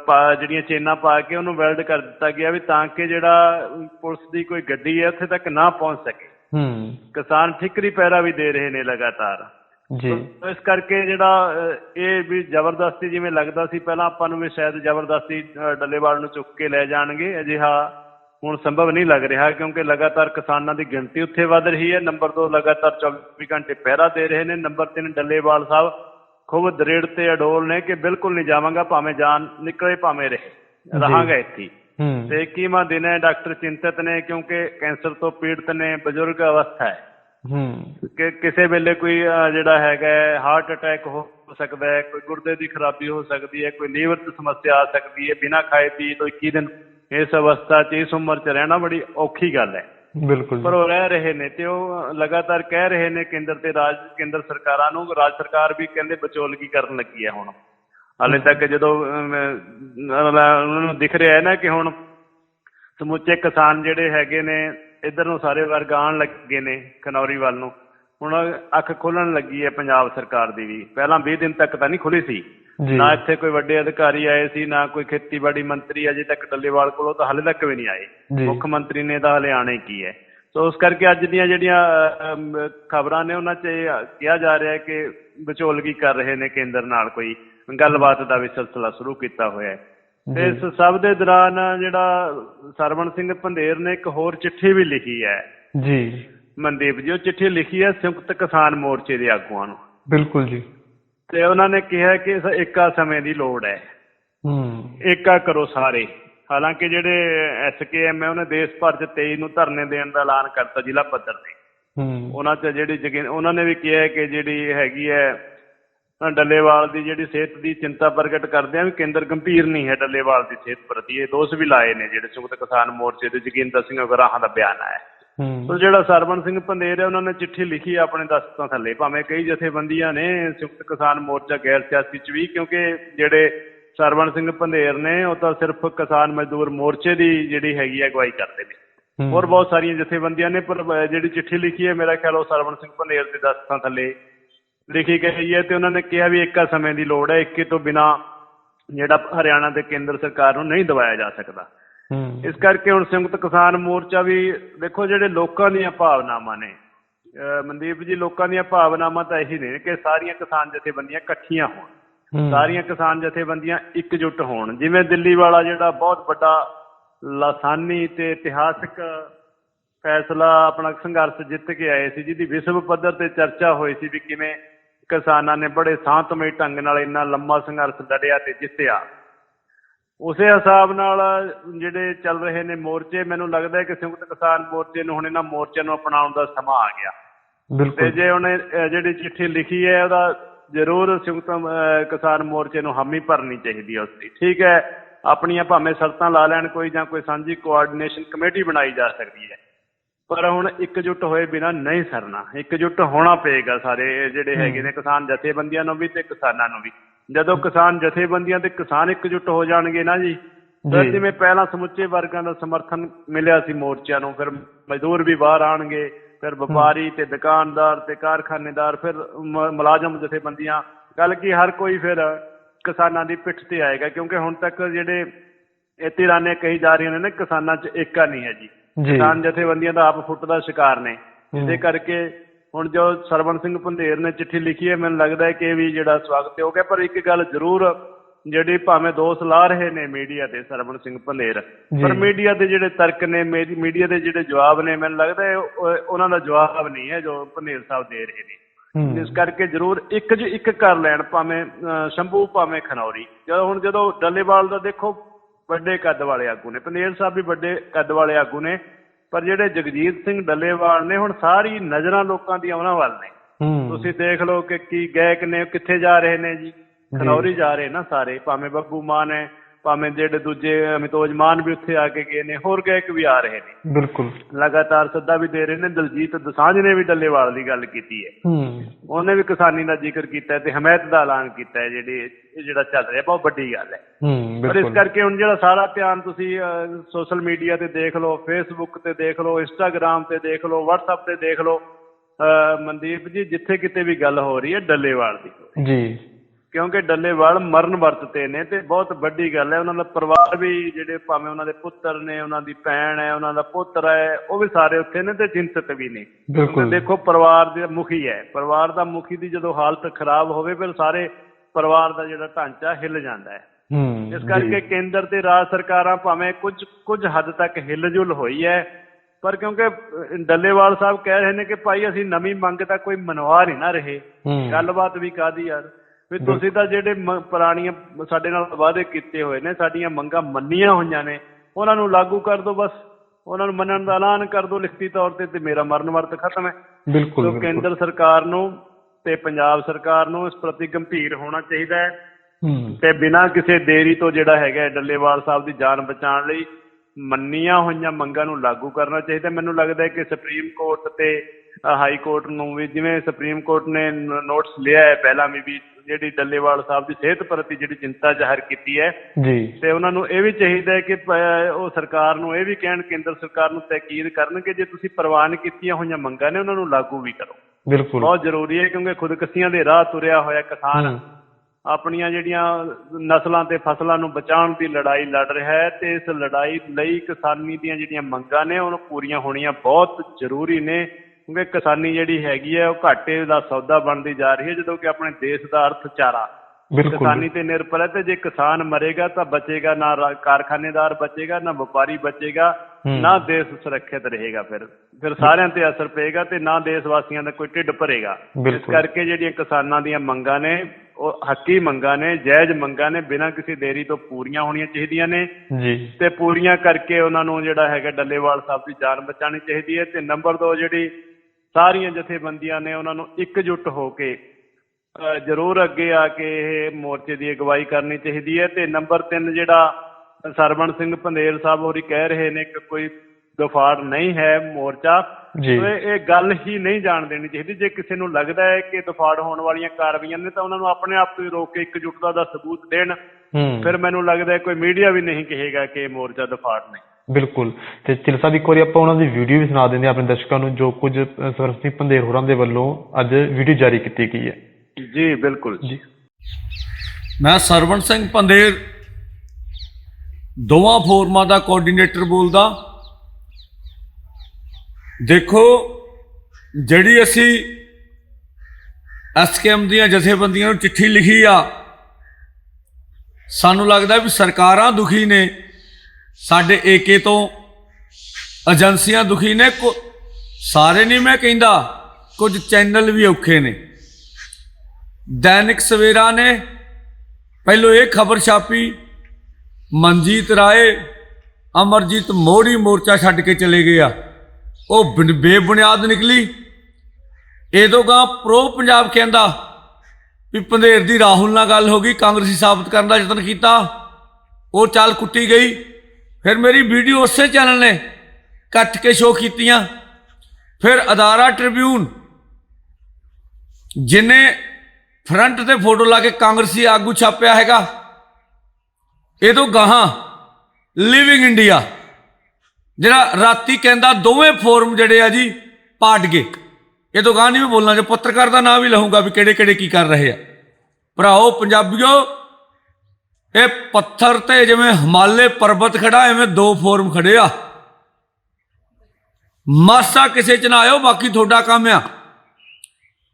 ਪਾ ਜਿਹੜੀਆਂ ਚੇਨਾਂ ਪਾ ਕੇ ਉਹਨੂੰ ਵੈਲਡ ਕਰ ਦਿੱਤਾ ਗਿਆ ਵੀ ਤਾਂ ਕਿ ਜਿਹੜਾ ਪੁਲਿਸ ਦੀ ਕੋਈ ਗੱਡੀ ਹੈ ਉੱਥੇ ਤੱਕ ਨਾ ਪਹੁੰਚ ਸਕੇ। ਹੂੰ। ਕਿਸਾਨ ਠਿਕਰੀ ਪੈਰਾ ਵੀ ਦੇ ਰਹੇ ਨੇ ਲਗਾਤਾਰ। ਜੀ। ਇਸ ਕਰਕੇ ਜਿਹੜਾ ਅਹ, ਇਹ ਵੀ ਜ਼ਬਰਦਸਤੀ ਜਿਵੇਂ ਲੱਗਦਾ ਸੀ ਪਹਿਲਾਂ ਆਪਾਂ ਨੂੰ ਵੀ ਸ਼ਾਇਦ ਜ਼ਬਰਦਸਤੀ ਅਹ, ਡੱਲੇਵਾਲ ਨੂੰ ਚੁੱਕ ਕੇ ਲੈ ਜਾਣਗੇ ਅਜਿਹਾ ਹੁਣ ਸੰਭਵ ਨਹੀਂ ਲੱਗ ਰਿਹਾ ਕਿਉਂਕਿ ਲਗਾਤਾਰ ਕਿਸਾਨਾਂ ਦੀ ਗਿਣਤੀ ਉੱਥੇ ਵੱਧ ਰਹੀ ਹੈ। ਨੰਬਰ 2 ਲਗਾਤਾਰ 24 ਘੰਟੇ ਪਹਿਰਾ ਦੇ ਰਹੇ ਨੇ। ਨੰਬਰ 3 ਡੱਲੇਵਾਲ ਸਾਹਿਬ ਖੂਬ ਦਰੇੜ ਤੇ ਅਡੋਲ ਨੇ ਕਿ ਬਿਲਕੁਲ ਨਹੀਂ ਜਾਵਾਂਗਾ ਭਾਵੇਂ ਜਾਨ ਨਿਕਲੇ ਭਾਵੇਂ ਰਹੇ। ਰਹਾਂਗਾ ਇੱਥੇ ਤੇ 21ਵਾਂ ਦਿਨ ਹੈ ਡਾਕਟਰ ਚਿੰਤਤ ਨੇ ਕਿਉਂਕਿ ਕੈਂਸਰ ਤੋਂ ਪੀੜਤ ਨੇ ਬਜ਼ੁਰਗ ਅਵਸਥਾ ਹੈ। ਹੂੰ। ਕਿ ਕਿਸੇ ਵੇਲੇ ਕੋਈ ਜਿਹੜਾ ਹੈਗਾ ਹਾਰਟ ਅਟੈਕ ਹੋ ਸਕਦਾ ਹੈ ਕੋਈ ਗੁਰਦੇ ਦੀ ਖਰਾਬੀ ਹੋ ਸਕਦੀ ਹੈ ਕੋਈ ਲੀਵਰ 'ਚ ਸਮੱਸਿਆ ਆ ਸਕਦੀ ਹੈ ਬਿਨਾਂ ਖਾਏ ਪੀਏ ਤੋਂ 21 ਦਿਨ ਇਸ ਅਵਸਥਾ 'ਚ ਇਸ ਉਮਰ 'ਚ ਰਹਿਣਾ ਬੜੀ ਔਖੀ ਗੱਲ ਹੈ। ਬਿਲਕੁਲ ਪਰ ਉਹ ਰਹਿ ਰਹੇ ਨੇ ਤੇ ਉਹ ਲਗਾਤਾਰ ਕਹਿ ਰਹੇ ਨੇ ਕੇਂਦਰ ਤੇ ਰਾਜ ਕੇਂਦਰ ਸਰਕਾਰਾਂ ਨੂੰ ਰਾਜ ਸਰਕਾਰ ਵੀ ਕਹਿੰਦੇ ਵਿਚੋਲਗੀ ਕਰਨ ਲੱਗੀ ਹੈ ਹੁਣ। ਹਾਲੇ ਤੱਕ ਜਦੋਂ ਉਹਨਾਂ ਨੂੰ ਦਿਖ ਰਿਹਾ ਹੈ ਨਾ ਕਿ ਹੁਣ ਸਮੁੱਚੇ ਕਿਸਾਨ ਜਿਹੜੇ ਹੈਗੇ ਨੇ ਇਧਰ ਨੂੰ ਸਾਰੇ ਵਰਗ ਆਉਣ ਲੱਗੇ ਨੇ ਖਨੌਰੀ ਵੱਲ ਨੂੰ। ਹੁਣ ਅੱਖ ਖੋਲਣ ਲੱਗੀ ਹੈ ਪੰਜਾਬ ਸਰਕਾਰ ਦੀ ਵੀ। ਪਹਿਲਾਂ 20 ਦਿਨ ਤੱਕ ਤਾਂ ਨਹੀਂ ਖੁੱਲੀ ਸੀ। ਨਾ ਇੱਥੇ ਕੋਈ ਵੱਡੇ ਅਧਿਕਾਰੀ ਆਏ ਸੀ ਨਾ ਕੋਈ ਖੇਤੀਬਾੜੀ ਮੰਤਰੀ ਅਜੇ ਤੱਕ ਡੱਲੇਵਾਲ ਕੋਲੋਂ ਤਾਂ ਹਾਲੇ ਤੱਕ ਵੀ ਨਹੀਂ ਆਏ। ਮੁੱਖ ਮੰਤਰੀ ਨੇ ਤਾਂ ਹਲੇ ਆਣੇ ਕੀ ਹੈ। ਸੋ ਉਸ ਕਰਕੇ ਅੱਜ ਦੀਆਂ ਜਿਹੜੀਆਂ ਖਬਰਾਂ ਨੇ ਉਹਨਾਂ 'ਚ ਇਹ ਕਿਹਾ ਜਾ ਰਿਹਾ ਹੈ ਕਿ ਵਿਚੋਲਗੀ ਕਰ ਰਹੇ ਨੇ ਕੇਂਦਰ ਨਾਲ ਕੋਈ ਗੱਲਬਾਤ ਦਾ ਵੀ ਸਿਲਸਿਲਾ ਸ਼ੁਰੂ ਕੀਤਾ ਹੋਇਆ ਹੈ। ਤੇ ਇਸ ਸਭ ਦੇ ਦੌਰਾਨ ਜਿਹੜਾ ਸਰਵਣ ਸਿੰਘ ਪੰਧੇਰ ਨੇ ਇੱਕ ਹੋਰ ਚਿੱਠੀ ਵੀ ਲਿਖੀ ਹੈ। ਜੀ। ਮਨਦੀਪ ਜੀ ਉਹ ਚਿੱਠੀ ਲਿਖੀ ਹੈ ਸੰਯੁਕਤ ਕਿਸਾਨ ਮੋਰਚੇ ਦੇ ਆਗੂਆਂ ਨੂੰ। ਬਿਲਕੁਲ ਜੀ। ਤੇ ਉਹਨਾਂ ਨੇ ਕਿਹਾ ਕਿ ਏਕਾ ਸਮੇਂ ਦੀ ਲੋੜ ਹੈ। ਹੂੰ। ਏਕਾ ਕਰੋ ਸਾਰੇ। ਹਾਲਾਂਕਿ ਜਿਹੜੇ ਐਸਕੇਐਮ ਹੈ ਉਹਨੇ ਦੇਸ਼ ਭਰ 'ਚ 23 ਨੂੰ ਧਰਨੇ ਦੇਣ ਦਾ ਐਲਾਨ ਕਰਤਾ ਜ਼ਿਲ੍ਹਾ ਪੱਧਰ ਤੇ। ਹੂੰ। ਉਹਨਾਂ 'ਚ ਜਿਹੜੀ ਉਹਨਾਂ ਨੇ ਵੀ ਕਿਹਾ ਕਿ ਜਿਹੜੀ ਹੈਗੀ ਹੈ ਡੱਲੇਵਾਲ ਦੀ ਜਿਹੜੀ ਸਿਹਤ ਦੀ ਚਿੰਤਾ ਪ੍ਰਗਟ ਕਰਦੇ ਆ ਵੀ ਕੇਂਦਰ ਗੰਭੀਰ ਨਹੀਂ ਹੈ ਡੱਲੇਵਾਲ ਦੀ ਸਿਹਤ ਪ੍ਰਤੀ। ਇਹ ਦੋਸ਼ ਵੀ ਲਾਏ ਨੇ ਜਿਹੜੇ ਸੰਯੁਕਤ ਕਿਸਾਨ ਮੋਰਚੇ ਦੇ ਜਗਿੰਦਰ ਸਿੰਘ ਗਰਾਹਾਂ ਦਾ ਬਿਆਨ ਆਇਆ ਹੂੰ। ਸੋ ਜਿਹੜਾ ਸਰਵਣ ਸਿੰਘ ਪੰਦੇਰ ਹੈ ਉਹਨਾਂ ਨੇ ਚਿੱਠੀ ਲਿਖੀ ਹੈ ਆਪਣੇ ਦਸਤਾਂ ਥੱਲੇ। ਭਾਵੇਂ ਕਈ ਜਥੇਬੰਦੀਆਂ ਨੇ ਸੰਯੁਕਤ ਕਿਸਾਨ ਮੋਰਚਾ ਗੈਰ ਸਿਆਸੀ ਚ ਵੀ ਕਿਉਂਕਿ ਜਿਹੜੇ ਸਰਵਣ ਸਿੰਘ ਪੰਦੇਰ ਨੇ ਉਹ ਤਾਂ ਸਿਰਫ ਕਿਸਾਨ ਮਜ਼ਦੂਰ ਮੋਰਚੇ ਦੀ ਜਿਹੜੀ ਹੈਗੀ ਹੈ ਅਗਵਾਈ ਕਰਦੇ ਨੇ। ਹੋਰ ਬਹੁਤ ਸਾਰੀਆਂ ਜਥੇਬੰਦੀਆਂ ਨੇ ਪਰ ਜਿਹੜੀ ਚਿੱਠੀ ਲਿਖੀ ਹੈ ਮੇਰਾ ਖਿਆਲ ਉਹ ਸਰਵਣ ਸਿੰਘ ਪੰਦੇਰ ਦੇ ਦਸਤਾਂ ਥੱਲੇ ਲਿਖੀ ਗਈ ਹੈ। ਤੇ ਉਹਨਾਂ ਨੇ ਕਿਹਾ ਵੀ ਇੱਕਾ ਸਮੇਂ ਦੀ ਲੋੜ ਹੈ ਇੱਕੇ ਤੋਂ ਬਿਨਾ ਜਿਹੜਾ ਹਰਿਆਣਾ ਤੇ ਕੇਂਦਰ ਸਰਕਾਰ ਨੂੰ ਨਹੀਂ ਦਵਾਇਆ ਜਾ ਸਕਦਾ। ਇਸ ਕਰਕੇ ਹੁਣ ਸੰਯੁਕਤ ਕਿਸਾਨ ਮੋਰਚਾ ਵੀ ਦੇਖੋ ਜਿਹੜੇ ਲੋਕਾਂ ਦੀਆਂ ਭਾਵਨਾਵਾਂ ਨੇ ਮਨਦੀਪ ਜੀ ਲੋਕਾਂ ਦੀਆਂ ਭਾਵਨਾਵਾਂ ਤਾਂ ਇਹੀ ਨੇ ਕਿ ਸਾਰੀਆਂ ਕਿਸਾਨ ਜਥੇਬੰਦੀਆਂ ਇਕੱਠੀਆਂ ਹੋਣ। ਸਾਰੀਆਂ ਕਿਸਾਨ ਜਥੇਬੰਦੀਆਂ ਇਕਜੁੱਟ ਹੋਣ। ਜਿਵੇਂ ਦਿੱਲੀ ਵਾਲਾ ਜਿਹੜਾ ਬਹੁਤ ਵੱਡਾ ਲਾਸਾਨੀ ਤੇ ਇਤਿਹਾਸਕ ਫੈਸਲਾ ਆਪਣਾ ਸੰਘਰਸ਼ ਜਿੱਤ ਕੇ ਆਏ ਸੀ ਜਿਹਦੀ ਵਿਸ਼ਵ ਪੱਧਰ ਤੇ ਚਰਚਾ ਹੋਈ ਸੀ ਵੀ ਕਿਵੇਂ ਕਿਸਾਨਾਂ ਨੇ ਬੜੇ ਸ਼ਾਂਤਮਈ ਢੰਗ ਨਾਲ ਇੰਨਾ ਲੰਮਾ ਸੰਘਰਸ਼ ਲੜਿਆ ਤੇ ਜਿੱਤਿਆ। ਉਸੇ ਹਿਸਾਬ ਨਾਲ ਜਿਹੜੇ ਚੱਲ ਰਹੇ ਨੇ ਮੋਰਚੇ ਮੈਨੂੰ ਲੱਗਦਾ ਹੈ ਕਿ ਸੰਯੁਕਤ ਕਿਸਾਨ ਮੋਰਚੇ ਨੂੰ ਹੁਣ ਇਹਨਾਂ ਮੋਰਚਿਆਂ ਨੂੰ ਅਪਣਾਉਣ ਦਾ ਸਮਾਂ ਆ ਗਿਆ। ਤੇ ਜੇ ਉਹਨੇ ਜਿਹੜੀ ਚਿੱਠੀ ਲਿਖੀ ਹੈ ਉਹਦਾ ਜ਼ਰੂਰ ਸੰਯੁਕਤ ਕਿਸਾਨ ਮੋਰਚੇ ਨੂੰ ਹਾਮੀ ਭਰਨੀ ਚਾਹੀਦੀ ਹੈ ਉਸਦੀ ਠੀਕ ਹੈ ਆਪਣੀਆਂ ਭਾਵੇਂ ਸ਼ਰਤਾਂ ਲਾ ਲੈਣ ਕੋਈ ਜਾਂ ਕੋਈ ਸਾਂਝੀ ਕੋਆਰਡੀਨੇਸ਼ਨ ਕਮੇਟੀ ਬਣਾਈ ਜਾ ਸਕਦੀ ਹੈ। ਪਰ ਹੁਣ ਇਕਜੁੱਟ ਹੋਏ ਬਿਨਾ ਨਹੀਂ ਸਰਨਾ। ਇਕਜੁੱਟ ਹੋਣਾ ਪਏਗਾ ਸਾਰੇ ਜਿਹੜੇ ਹੈਗੇ ਨੇ ਕਿਸਾਨ ਜਥੇਬੰਦੀਆਂ ਨੂੰ ਵੀ ਤੇ ਕਿਸਾਨਾਂ ਨੂੰ ਵੀ। ਜਦੋਂ ਕਿਸਾਨ ਜਥੇਬੰਦੀਆਂ ਤੇ ਕਿਸਾਨ ਇਕਜੁੱਟ ਹੋ ਜਾਣਗੇ ਨਾ ਜੀ ਫਿਰ। ਜਿਵੇਂ ਪਹਿਲਾਂ ਸਮੁੱਚੇ ਵਰਗਾਂ ਦਾ ਸਮਰਥਨ ਮਿਲਿਆ ਸੀ ਮੋਰਚਿਆਂ ਨੂੰ ਫਿਰ ਮਜ਼ਦੂਰ ਵੀ ਬਾਹਰ ਆਣਗੇ ਫਿਰ ਵਪਾਰੀ ਤੇ ਦੁਕਾਨਦਾਰ ਤੇ ਕਾਰਖਾਨੇਦਾਰ ਫਿਰ ਮੁਲਾਜ਼ਮ ਜਥੇਬੰਦੀਆਂ ਗੱਲ ਕੀ ਹਰ ਕੋਈ ਫਿਰ ਕਿਸਾਨਾਂ ਦੀ ਪਿੱਠ ਤੇ ਆਏਗਾ ਕਿਉਂਕਿ ਹੁਣ ਤੱਕ ਜਿਹੜੇ ਇਹ ਤਿਰਾਨੇ ਕਹੀ ਜਾ ਰਹੀਆਂ ਨੇ ਨਾ ਕਿਸਾਨਾਂ 'ਚ ਏਕਾ ਨਹੀਂ ਹੈ ਜੀ ਕਿਸਾਨ ਜਥੇਬੰਦੀਆਂ ਦਾ ਆਪ ਫੁੱਟ ਦਾ ਸ਼ਿਕਾਰ ਨੇ। ਇਸੇ ਕਰਕੇ ਹੁਣ ਜੋ ਸਰਵਣ ਸਿੰਘ ਭੰਦੇਰ ਨੇ ਚਿੱਠੀ ਲਿਖੀ ਹੈ ਮੈਨੂੰ ਲੱਗਦਾ ਹੈ ਕਿ ਇਹ ਵੀ ਜਿਹੜਾ ਸਵਾਗਤ ਹੋ ਗਿਆ ਪਰ ਇੱਕ ਗੱਲ ਜ਼ਰੂਰ ਜਿਹੜੀ ਭਾਵੇਂ ਦੋਸ਼ ਲਾ ਰਹੇ ਨੇ ਮੀਡੀਆ ਤੇ ਸਰਵਣ ਸਿੰਘ ਜੀ। ਪਰ ਮੀਡੀਆ ਦੇ ਜਿਹੜੇ ਤਰਕ ਨੇ ਮੀਡੀਆ ਦੇ ਜਿਹੜੇ ਜਵਾਬ ਨੇ ਮੈਨੂੰ ਲੱਗਦਾ ਹੈ ਉਹ- ਉਹਨਾਂ ਦਾ ਜਵਾਬ ਨਹੀਂ ਹੈ ਜੋ ਭੰਦੇਰ ਸਾਹਿਬ ਦੇ ਰਹੇ ਨੇ। ਇਸ ਕਰਕੇ ਜ਼ਰੂਰ ਇੱਕ ਜ ਇੱਕ ਕਰ ਲੈਣ ਭਾਵੇਂ ਸ਼ੰਭੂ ਭਾਵੇਂ ਖਨੌਰੀ। ਜਦੋਂ ਹੁਣ ਜਦੋਂ ਡੱਲੇਵਾਲ ਦਾ ਦੇਖੋ ਵੱਡੇ ਕੱਦ ਵਾਲੇ ਆਗੂ ਨੇ ਪਨੇਰ ਸਾਹਿਬ ਵੀ ਵੱਡੇ ਕੱਦ ਵਾਲੇ ਆਗੂ ਨੇ ਪਰ ਜਿਹੜੇ ਜਗਜੀਤ ਸਿੰਘ ਡੱਲੇਵਾਲ ਨੇ ਹੁਣ ਸਾਰੀ ਨਜ਼ਰਾਂ ਲੋਕਾਂ ਦੀਆਂ ਉਹਨਾਂ ਵੱਲ ਨੇ। ਤੁਸੀਂ ਦੇਖ ਲਓ ਕਿ ਕੀ ਗਾਇਕ ਨੇ ਕਿੱਥੇ ਜਾ ਰਹੇ ਨੇ ਜੀ। ਖਨੌਰੀ ਜਾ ਰਹੇ ਨਾ ਸਾਰੇ ਭਾਵੇਂ ਬੱਬੂ ਮਾਨ ਹੈ ਭਾਵੇਂ ਜਿਹੜੇ ਦੂਜੇ ਅਮਿਤੋਜ ਮਾਨ ਵੀ ਉੱਥੇ ਆ ਕੇ ਗਏ ਨੇ ਹੋਰ ਗਾਇਕ ਵੀ ਆ ਰਹੇ ਨੇ। ਬਿਲਕੁਲ। ਲਗਾਤਾਰ ਸੱਦਾ ਵੀ ਦੇ ਰਹੇ ਨੇ ਦਲਜੀਤ ਦਸਾਂਝ ਨੇ ਵੀ ਡੱਲੇਵਾਲ ਦੀ ਗੱਲ ਕੀਤੀ ਹੈ। ਹੂੰ। ਉਹਨੇ ਵੀ ਕਿਸਾਨੀ ਦਾ ਜ਼ਿਕਰ ਕੀਤਾ ਤੇ ਹਮਾਇਤ ਦਾ ਐਲਾਨ ਕੀਤਾ ਜਿਹੜੀ ਇਹ ਜਿਹੜਾ ਚੱਲ ਰਿਹਾ ਬਹੁਤ ਵੱਡੀ ਗੱਲ ਹੈ। ਹੂੰ ਪਰ ਇਸ ਕਰਕੇ ਹੁਣ ਜਿਹੜਾ ਸਾਰਾ ਧਿਆਨ ਤੁਸੀਂ ਸੋਸ਼ਲ ਮੀਡੀਆ ਤੇ ਦੇਖ ਲਓ ਫੇਸਬੁੱਕ ਤੇ ਦੇਖ ਲਓ ਇੰਸਟਾਗ੍ਰam ਤੇ ਦੇਖ ਲਓ WhatsApp ਤੇ ਦੇਖ ਲਓ ਮਨਦੀਪ ਜੀ ਜਿੱਥੇ ਕਿਤੇ ਵੀ ਗੱਲ ਹੋ ਰਹੀ ਹੈ ਡੱਲੇਵਾਲ ਦੀ। ਜੀ। ਕਿਉਂਕਿ ਡੱਲੇਵਾਲ ਮਰਨ ਵਰਤਤੇ ਨੇ ਤੇ ਬਹੁਤ ਵੱਡੀ ਗੱਲ ਹੈ ਉਹਨਾਂ ਦਾ ਪਰਿਵਾਰ ਵੀ ਜਿਹੜੇ ਭਾਵੇਂ ਉਹਨਾਂ ਦੇ ਪੁੱਤਰ ਨੇ ਉਹਨਾਂ ਦੀ ਭੈਣ ਹੈ ਉਹਨਾਂ ਦਾ ਪੁੱਤਰ ਹੈ ਉਹ ਵੀ ਸਾਰੇ ਉੱਥੇ ਨੇ ਤੇ ਚਿੰਤਤ ਵੀ ਨੇ। ਬਿਲਕੁਲ। ਦੇਖੋ ਪਰਿਵਾਰ ਦੇ ਮੁਖੀ ਹੈ ਪਰਿਵਾਰ ਦਾ ਮੁਖੀ ਦੀ ਜਦੋਂ ਹਾਲਤ ਖਰਾਬ ਹੋਵੇ ਫਿਰ ਸਾਰੇ ਪਰਿਵਾਰ ਦਾ ਜਿਹੜਾ ਢਾਂਚਾ ਹਿੱਲ ਜਾਂਦਾ ਹੈ। ਹੂੰ ਇਸ ਕਰਕੇ ਕੇਂਦਰ ਤੇ ਰਾਜ ਸਰਕਾਰਾਂ ਭਾਵੇਂ ਕੁਝ ਕੁਝ ਹੱਦ ਤੱਕ ਹਿੱਲਜੁਲ ਹੋਈ ਹੈ ਪਰ ਕਿਉਂਕਿ ਡੱਲੇਵਾਲ ਸਾਹਿਬ ਕਹਿ ਰਹੇ ਨੇ ਕਿ ਭਾਈ ਅਸੀਂ ਨਵੀਂ ਮੰਗ ਤਾਂ ਕੋਈ ਮਨਵਾ ਨਹੀਂ ਨਾ ਰਹੇ। ਗੱਲਬਾਤ ਵੀ ਕਾਦੀ ਯਾਰ ਵੀ ਤੁਸੀਂ ਤਾਂ ਜਿਹੜੇ ਪੁਰਾਣੀਆਂ ਸਾਡੇ ਨਾਲ ਵਾਅਦੇ ਕੀਤੇ ਹੋਏ ਨੇ ਸਾਡੀਆਂ ਮੰਗਾਂ ਮੰਨੀਆਂ ਹੋਈਆਂ ਨੇ ਉਹਨਾਂ ਨੂੰ ਲਾਗੂ ਕਰ ਦਿਓ ਬਸ। ਉਹਨਾਂ ਨੂੰ ਮੰਨਣ ਦਾ ਐਲਾਨ ਕਰ ਦਿਓ ਲਿਖਤੀ ਤੌਰ ਤੇ ਤੇ ਮੇਰਾ ਮਰਨ ਵਰਤ ਖਤਮ ਹੈ। ਬਿਲਕੁਲ ਬਿਲਕੁਲ। ਕੇਂਦਰ ਸਰਕਾਰ ਨੂੰ ਤੇ ਪੰਜਾਬ ਸਰਕਾਰ ਨੂੰ ਇਸ ਪ੍ਰਤੀ ਗੰਭੀਰ ਹੋਣਾ ਚਾਹੀਦਾ ਹੈ। ਤੇ ਬਿਨਾਂ ਕਿਸੇ ਦੇਰੀ ਤੋਂ ਜਿਹੜਾ ਹੈਗਾ ਡੱਲੇਵਾਲ ਸਾਹਿਬ ਦੀ ਜਾਨ ਬਚਾਉਣ ਲਈ ਮੰਨੀਆਂ ਹੋਈਆਂ ਮੰਗਾਂ ਨੂੰ ਲਾਗੂ ਕਰਨਾ ਚਾਹੀਦਾ ਮੈਨੂੰ ਲੱਗਦਾ ਹੈ ਕਿ ਸੁਪਰੀਮ ਕੋਰਟ ਤੇ ਹਾਈ ਕੋਰਟ ਨੂੰ ਵੀ ਜਿਵੇਂ ਸੁਪਰੀਮ ਕੋਰਟ ਨੇ ਨ- ਨੋਟਿਸ ਲਿਆ ਹੈ ਪਹਿਲਾਂ ਵੀ ਵੀ ਜਿਹੜੀ ਡੱਲੇਵਾਲ ਸਾਹਿਬ ਦੀ ਸਿਹਤ ਪ੍ਰਤੀ ਜਿਹੜੀ ਚਿੰਤਾ ਜ਼ਾਹਰ ਕੀਤੀ ਹੈ ਜੀ। ਤੇ ਉਹਨਾਂ ਨੂੰ ਇਹ ਵੀ ਚਾਹੀਦਾ ਹੈ ਕਿ ਉਹ ਸਰਕਾਰ ਨੂੰ ਇਹ ਵੀ ਕਹਿਣ ਕੇਂਦਰ ਸਰਕਾਰ ਨੂੰ ਤਾਕੀਦ ਕਰਨ ਕਿ ਜੇ ਤੁਸੀਂ ਪ੍ਰਵਾਨ ਕੀਤੀਆਂ ਹੋਈਆਂ ਮੰਗਾਂ ਨੇ ਉਹਨਾਂ ਨੂੰ ਲਾਗੂ ਵੀ ਕਰੋ। ਬਿਲਕੁਲ। ਬਹੁਤ ਜ਼ਰੂਰੀ ਹੈ ਕਿਉਂਕਿ ਖੁਦਕਸ਼ੀਆਂ ਦੇ ਰਾਹ ਤੁਰਿਆ ਹੋਇਆ ਕਿਸਾਨ ਆਪਣੀਆਂ ਜਿਹੜੀਆਂ ਨਸਲਾਂ ਤੇ ਫਸਲਾਂ ਨੂੰ ਬਚਾਉਣ ਦੀ ਲੜਾਈ ਲੜ ਰਿਹਾ ਹੈ ਤੇ ਇਸ ਲੜਾਈ ਲਈ ਕਿਸਾਨੀ ਦੀਆਂ ਜਿਹੜੀਆਂ ਮੰਗਾਂ ਨੇ ਉਹ ਪੂਰੀਆਂ ਹੋਣੀਆਂ ਬਹੁਤ ਜ਼ਰੂਰੀ ਨੇ। ਕਿਉਂਕਿ ਕਿਸਾਨੀ ਜਿਹੜੀ ਹੈਗੀ ਹੈ ਉਹ ਘਾਟੇ ਦਾ ਸੌਦਾ ਬਣਦੀ ਜਾ ਰਹੀ ਹੈ ਜਦੋਂ ਕਿ ਆਪਣੇ ਦੇਸ਼ ਦਾ ਅਰਥਚਾਰਾ ਬਿਲਕੁਲ। ਕਿਸਾਨੀ ਤੇ ਨਿਰਭਰ ਹੈ ਤੇ ਜੇ ਕਿਸਾਨ ਮਰੇਗਾ ਤਾਂ ਬਚੇਗਾ ਨਾ ਕਾਰਖਾਨੇਦਾਰ ਬਚੇਗਾ ਨਾ ਵਪਾਰੀ ਬਚੇਗਾ। ਨਾ ਦੇਸ਼ ਸੁਰੱਖਿਅਤ ਰਹੇਗਾ ਫਿਰ। ਫਿਰ ਸਾਰਿਆਂ ਤੇ ਅਸਰ ਪਏਗਾ ਤੇ ਨਾ ਦੇਸ਼ ਵਾਸੀਆਂ ਦਾ ਕੋਈ ਢਿੱਡ ਭਰੇਗਾ। ਇਸ। ਕਰਕੇ ਜਿਹੜੀਆਂ ਕਿਸਾਨਾਂ ਦੀਆਂ ਮੰਗਾਂ ਨੇ ਉਹ ਹੱਕੀ ਮੰਗਾਂ ਨੇ ਜਾਇਜ਼ ਮੰਗਾਂ ਨੇ ਬਿਨਾਂ ਕਿਸੇ ਦੇਰੀ ਤੋਂ ਪੂਰੀਆਂ ਹੋਣੀਆਂ ਚਾਹੀਦੀਆਂ ਨੇ। ਜੀ। ਤੇ ਪੂਰੀਆਂ ਕਰਕੇ ਉਹਨਾਂ ਨੂੰ ਜਿਹੜਾ ਹੈਗਾ ਡੱਲੇਵਾਲ ਸਾਹਿਬ ਦੀ ਜਾਨ ਬਚਾਉਣੀ ਚਾਹੀਦੀ ਹੈ। ਤੇ ਨੰਬਰ 2 ਜਿਹੜੀ ਸਾਰੀਆਂ ਜਥੇਬੰਦੀਆਂ ਨੇ ਉਹਨਾਂ ਨੂੰ ਇਕਜੁੱਟ ਹੋ ਕੇ ਜ਼ਰੂਰ ਅੱਗੇ ਆ ਕੇ ਇਹ ਮੋਰਚੇ ਦੀ ਅਗਵਾਈ ਕਰਨੀ ਚਾਹੀਦੀ ਹੈ। ਤੇ ਨੰਬਰ 3 ਜਿਹੜਾ ਸਰਵਣ ਸਿੰਘ ਪੰਦੇਰ ਸਾਹਿਬ ਹੋਰੀ ਕਹਿ ਰਹੇ ਨੇ ਕਿ ਕੋਈ ਦਫਾੜ ਨਹੀਂ ਹੈ ਮੋਰਚਾ ਇਹ ਗੱਲ ਹੀ ਨਹੀਂ ਜਾਣ ਦੇਣੀ ਚਾਹੀਦੀ। ਜੇ ਕਿਸੇ ਨੂੰ ਲੱਗਦਾ ਹੈ ਕਿ ਦਫਾੜ ਹੋਣ ਵਾਲੀਆਂ ਕਾਰਵਾਈਆਂ ਨੇ ਤਾਂ ਉਹਨਾਂ ਨੂੰ ਆਪਣੇ ਆਪ ਤੋਂ ਹੀ ਰੋਕ ਕੇ ਇਕਜੁੱਟਤਾ ਦਾ ਸਬੂਤ ਦੇਣ। ਫਿਰ ਮੈਨੂੰ ਲੱਗਦਾ ਹੈ ਕੋਈ ਮੀਡੀਆ ਵੀ ਨਹੀਂ ਕਹੇਗਾ ਕਿ ਇਹ ਮੋਰਚਾ ਦਫਾੜ ਨਹੀਂ। ਬਿਲਕੁਲ। ਤੇ ਚਿਲ ਸਾਹਿਬ ਇੱਕ ਵਾਰੀ ਆਪਾਂ ਉਹਨਾਂ ਦੀ ਵੀਡੀਓ ਵੀ ਸੁਣਾ ਦਿੰਦੇ ਹਾਂ ਆਪਣੇ ਦਰਸ਼ਕਾਂ ਨੂੰ ਜੋ ਕੁਝ ਸਿੰਘ ਪੰਦੇਰ ਹੋਰਾਂ ਦੇ ਵੱਲੋਂ ਅੱਜ ਵੀਡੀਓ ਜਾਰੀ ਕੀਤੀ ਗਈ ਹੈ। ਜੀ ਬਿਲਕੁਲ। ਜੀ। ਮੈਂ ਸਰਵਣ ਸਿੰਘ ਪੰਦੇਰ ਦੋਵਾਂ ਫੋਰਮਾਂ ਦਾ ਕੋਆਰਡੀਨੇਟਰ ਬੋਲਦਾ। ਦੇਖੋ ਜਿਹੜੀ ਅਸੀਂ ਐਸਕੇਐਮ ਦੀਆਂ ਜਥੇਬੰਦੀਆਂ ਨੂੰ ਚਿੱਠੀ ਲਿਖੀ ਆ ਸਾਨੂੰ ਲੱਗਦਾ ਵੀ ਸਰਕਾਰਾਂ ਦੁਖੀ ਨੇ। ਸਾਡੇ ਏਕੇ ਤੋਂ ਏਜੰਸੀਆਂ ਦੁਖੀ ਨੇ, ਕੋ- ਸਾਰੇ ਨਹੀਂ ਮੈਂ ਕਹਿੰਦਾ, ਕੁਝ ਚੈਨਲ ਵੀ ਔਖੇ ਨੇ। ਦੈਨਿਕ ਸਵੇਰਾ ਨੇ ਪਹਿਲੋਂ ਇਹ ਖਬਰ ਛਾਪੀ, ਮਨਜੀਤ ਰਾਏ ਅਮਰਜੀਤ ਮੋੜੀ ਮੋਰਚਾ ਛੱਡ ਕੇ ਚਲੇ ਗਏ ਆ। ਉਹ ਬੇਬੁਨਿਆਦ ਨਿਕਲੀ। ਇਹਦੋਂ ਗਾ ਪ੍ਰੋ ਪੰਜਾਬ ਕਹਿੰਦਾ ਵੀ ਪੰਧੇਰ ਦੀ ਰਾਹੁਲ ਨਾਲ ਗੱਲ ਹੋ ਗਈ, ਕਾਂਗਰਸੀ ਸਾਬਤ ਕਰਨ ਦਾ ਯਤਨ ਕੀਤਾ। ਉਹ ਚਾਲ ਕੁੱਟੀ ਗਈ। ਫਿਰ ਮੇਰੀ ਵੀਡੀਓ ਉਸੇ ਚੈਨਲ ਨੇ ਕੱਟ ਕੇ ਸ਼ੋਅ ਕੀਤੀਆਂ। ਫਿਰ ਅਦਾਰਾ ਟ੍ਰਿਬਿਊਨ ਜਿਨੇ ਫਰੰਟ ਤੇ ਫੋਟੋ ਲਾ ਕੇ ਕਾਂਗਰਸੀ ਆਗੂ ਛਾਪਿਆ ਹੈਗਾ, ਇਹ ਤੋਂ ਗਾਹਾਂ ਲਿਵਿੰਗ ਇੰਡੀਆ ਜਿਹੜਾ ਰਾਤੀ ਕਹਿੰਦਾ ਦੋਵੇਂ ਫੋਰਮ ਜਿਹੜੇ ਆ ਜੀ, ਪਾਟ ਗਏ। ਇਹ ਤੋਂ ਗਾਹ ਨਹੀਂ ਮੈਂ ਬੋਲਣਾ, ਜੇ ਪੱਤਰਕਾਰ ਦਾ ਨਾਮ ਵੀ ਲਹੂੰਗਾ ਵੀ ਕਿਹੜੇ ਕਿਹੜੇ ਕੀ ਕਰ ਰਹੇ ਆ। ਭਰਾਓ, ਪੰਜਾਬੀਓ ਇਹ ਪੱਥਰ ਤੇ ਜਿਵੇਂ ਹਿਮਾਲੇ ਪਰਬਤ ਖੜਾ, ਐਵੇਂ ਦੋ ਫੋਰਮ ਖੜੇ ਆ। ਮਾਸਾ ਕਿਸੇ ਚ ਨਾ ਆਇਓ, ਬਾਕੀ ਤੁਹਾਡਾ ਕੰਮ ਆ।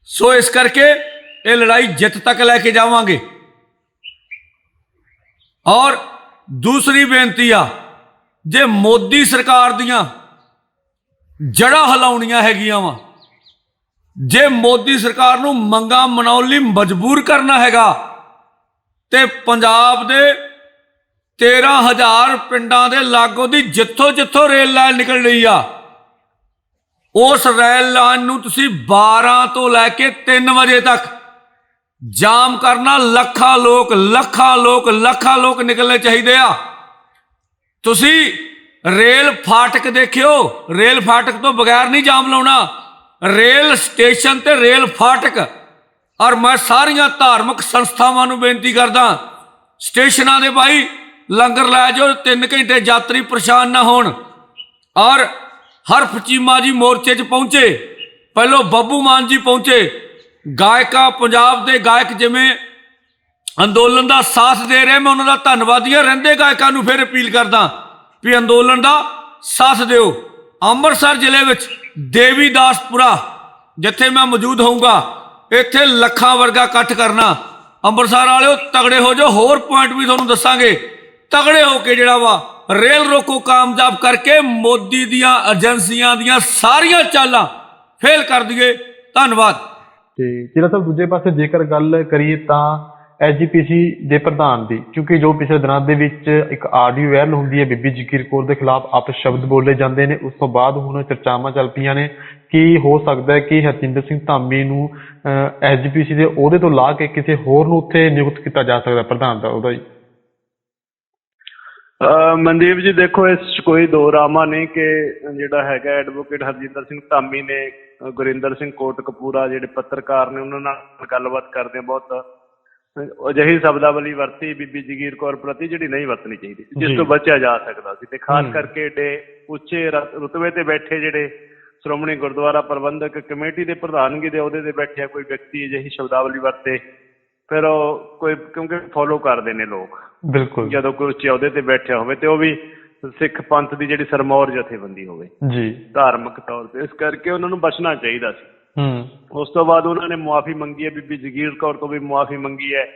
ਸੋ ਇਸ ਕਰਕੇ ਇਹ ਲੜਾਈ ਜਿੱਤ ਤੱਕ ਲੈ ਕੇ ਜਾਵਾਂਗੇ। ਔਰ ਦੂਸਰੀ ਬੇਨਤੀ ਆ, ਜੇ ਮੋਦੀ ਸਰਕਾਰ ਦੀਆਂ ਜੜਾਂ ਹਿਲਾਉਣੀਆਂ ਹੈਗੀਆਂ ਵਾ, ਜੇ ਮੋਦੀ ਸਰਕਾਰ ਨੂੰ ਮੰਗਾ ਮਨਾਉਣ ਲਈ ਮਜਬੂਰ ਕਰਨਾ ਹੈਗਾ ਤੇ ਪੰਜਾਬ ਦੇ 13000 ਪਿੰਡਾਂ ਦੇ ਲਾਗੋ ਦੀ ਜਿੱਥੋਂ ਜਿੱਥੋਂ ਰੇਲ ਲਾਈਨ ਨਿਕਲ ਰਹੀ ਆ, ਉਸ ਰੇਲ ਲਾਈਨ ਨੂੰ ਤੁਸੀਂ 12 ਤੋਂ ਲੈ ਕੇ 3 ਵਜੇ ਤੱਕ ਜਾਮ ਕਰਨਾ, ਲੱਖਾਂ ਲੋਕ ਲੱਖਾਂ ਲੋਕ ਲੱਖਾਂ ਲੋਕ ਨਿਕਲਣੇ ਚਾਹੀਦੇ ਆ। ਤੁਸੀਂ ਰੇਲ ਫਾਟਕ ਦੇਖਿਓ, ਰੇਲ ਫਾਟਕ ਤੋਂ ਬਗੈਰ ਨਹੀਂ ਜਾਮ ਲਾਉਣਾ, ਰੇਲ ਸਟੇਸ਼ਨ ਤੇ ਰੇਲ ਫਾਟਕ ਔਰ ਮੈਂ ਸਾਰੀਆਂ ਧਾਰਮਿਕ ਸੰਸਥਾਵਾਂ ਨੂੰ ਬੇਨਤੀ ਕਰਦਾ, ਸਟੇਸ਼ਨਾਂ ਦੇ ਭਾਈ, ਲੰਗਰ ਲੈ ਜਾਓ 3 ਘੰਟੇ ਯਾਤਰੀ ਪਰੇਸ਼ਾਨ ਨਾ ਹੋਣ। ਔਰ ਹਰਫ ਚੀਮਾ ਜੀ ਮੋਰਚੇ 'ਚ ਪਹੁੰਚੇ, ਪਹਿਲੋਂ ਬੱਬੂ ਮਾਨ ਜੀ ਪਹੁੰਚੇ। ਗਾਇਕਾ ਪੰਜਾਬ ਦੇ ਗਾਇਕ ਜਿਵੇਂ ਅੰਦੋਲਨ ਦਾ ਸਾਥ ਦੇ ਰਹੇ, ਮੈਂ ਉਹਨਾਂ ਦਾ ਧੰਨਵਾਦੀ ਹਾਂ ਰਹਿੰਦੇ ਗਾਇਕਾਂ ਨੂੰ ਫਿਰ ਅਪੀਲ ਕਰਦਾ ਵੀ ਅੰਦੋਲਨ ਦਾ ਸਾਥ ਦਿਓ। ਅੰਮ੍ਰਿਤਸਰ ਜ਼ਿਲ੍ਹੇ ਵਿੱਚ ਦੇਵੀਦਾਸਪੁਰਾ ਜਿੱਥੇ ਮੈਂ ਮੌਜੂਦ ਹੋਊਂਗਾ ਇੱਥੇ ਲੱਖਾਂ ਵਰਗਾ ਇਕੱਠ ਕਰਨਾ। ਅੰਮ੍ਰਿਤਸਰ ਵਾਲਿਓ, ਤਗੜੇ ਹੋ ਜਾਓ। ਹੋਰ ਪੁਆਇੰਟ ਵੀ ਤੁਹਾਨੂੰ ਦੱਸਾਂਗੇ। ਤਗੜੇ ਹੋ ਕੇ ਜਿਹੜਾ ਵਾ, ਰੇਲ ਰੋਕੋ ਕਾਮਯਾਬ ਕਰਕੇ ਮੋਦੀ ਦੀਆਂ ਏਜੰਸੀਆਂ ਦੀਆਂ ਸਾਰੀਆਂ ਚਾਲਾਂ ਫੇਲ ਕਰ ਦਈਏ। ਧੰਨਵਾਦ। ਤੇ ਜਿਹੜਾ ਸਭ ਦੂਜੇ ਪਾਸੇ ਜੇਕਰ ਗੱਲ ਕਰੀਏ ਤਾਂ ਐਸਜੀਪੀਸੀ ਦੇ ਪ੍ਰਧਾਨ ਦੀ, ਕਿਉਂਕਿ ਜੋ ਪਿਛਲੇ ਦਿਨਾਂ ਦੇ ਵਿੱਚ ਇੱਕ ਆਡੀਓ ਵਾਇਰਲ ਹੁੰਦੀ ਹੈ ਬੀਬੀ ਜਗੀਰ ਕੌਰ ਦੇ ਖਿਲਾਫ, ਆਪ ਸ਼ਬਦ ਬੋਲੇ ਜਾਂਦੇ ਨੇ। ਉਸ ਤੋਂ ਬਾਅਦ ਹੁਣ ਚਰਚਾਵਾਂ ਚੱਲ ਪਈਆਂ ਨੇ। ਕਿ ਹੋ ਸਕਦਾ ਹੈ ਕਿ ਹਰਜਿੰਦਰ ਸਿੰਘ ਧਾਮੀ ਨੂੰ ਐਸਜੀਪੀਸੀ ਦੇ ਅਹੁਦੇ ਤੋਂ ਲਾ ਕੇ ਕਿਸੇ ਹੋਰ ਨੂੰ ਉੱਥੇ ਨਿਯੁਕਤ ਕੀਤਾ ਜਾ ਸਕਦਾ ਪ੍ਰਧਾਨ ਦਾ ਉਹਦਾ ਜੀ ਮਨਦੀਪ ਜੀ ਦੇਖੋ ਇਸ 'ਚ ਕੋਈ ਦੋ ਰਾਮਾ ਨਹੀਂ ਕਿ ਜਿਹੜਾ ਹੈਗਾ ਐਡਵੋਕੇਟ ਹਰਜਿੰਦਰ ਸਿੰਘ ਧਾਮੀ ਨੇ ਗੁਰਿੰਦਰ ਸਿੰਘ ਕੋਟਕਪੂਰਾ ਜਿਹੜੇ ਪੱਤਰਕਾਰ ਨੇ ਉਹਨਾਂ ਨਾਲ ਗੱਲਬਾਤ ਕਰਦੇ ਬਹੁਤ ਅਜਿਹੀ ਸ਼ਬਦਾਵਲੀ ਵਰਤੀ ਬੀਬੀ ਜਗੀਰ ਕੌਰ ਪ੍ਰਤੀ ਜਿਹੜੀ ਨਹੀਂ ਵਰਤਣੀ ਚਾਹੀਦੀ ਜਿਸ। ਤੋਂ ਬਚਿਆ ਜਾ ਸਕਦਾ ਸੀ ਤੇ ਖਾਸ। ਕਰਕੇ ਏਡੇ ਉੱਚੇ ਰੁਤਬੇ ਤੇ ਬੈਠੇ ਜਿਹੜੇ ਸ਼੍ਰੋਮਣੀ ਗੁਰਦੁਆਰਾ ਪ੍ਰਬੰਧਕ ਕਮੇਟੀ ਦੇ ਪ੍ਰਧਾਨਗੀ ਦੇ ਅਹੁਦੇ ਤੇ ਬੈਠਿਆ ਕੋਈ ਵਿਅਕਤੀ ਅਜਿਹੀ ਸ਼ਬਦਾਵਲੀ ਵਰਤੇ ਫਿਰ ਉਹ ਕੋਈ ਕਿਉਂਕਿ ਫੋਲੋ ਕਰਦੇ ਨੇ ਲੋਕ। ਬਿਲਕੁਲ। ਜਦੋਂ ਕੋਈ ਉੱਚੇ ਅਹੁਦੇ ਤੇ ਬੈਠਿਆ ਹੋਵੇ ਤੇ ਉਹ ਵੀ ਸਿੱਖ ਪੰਥ ਦੀ ਜਿਹੜੀ ਸਰਮੌਰ ਜਥੇਬੰਦੀ ਹੋਵੇ। ਜੀ। ਧਾਰਮਿਕ ਤੌਰ ਤੇ। ਇਸ ਕਰਕੇ ਉਹਨਾਂ ਨੂੰ ਬਚਣਾ ਚਾਹੀਦਾ ਸੀ। ਹੂੰ। ਉਸ ਤੋਂ ਬਾਅਦ ਉਹਨਾਂ ਨੇ ਮੁਆਫੀ ਮੰਗੀ ਹੈ। ਬੀਬੀ ਜਗੀਰ ਕੌਰ ਤੋਂ ਵੀ ਮੁਆਫੀ ਮੰਗੀ ਹੈ।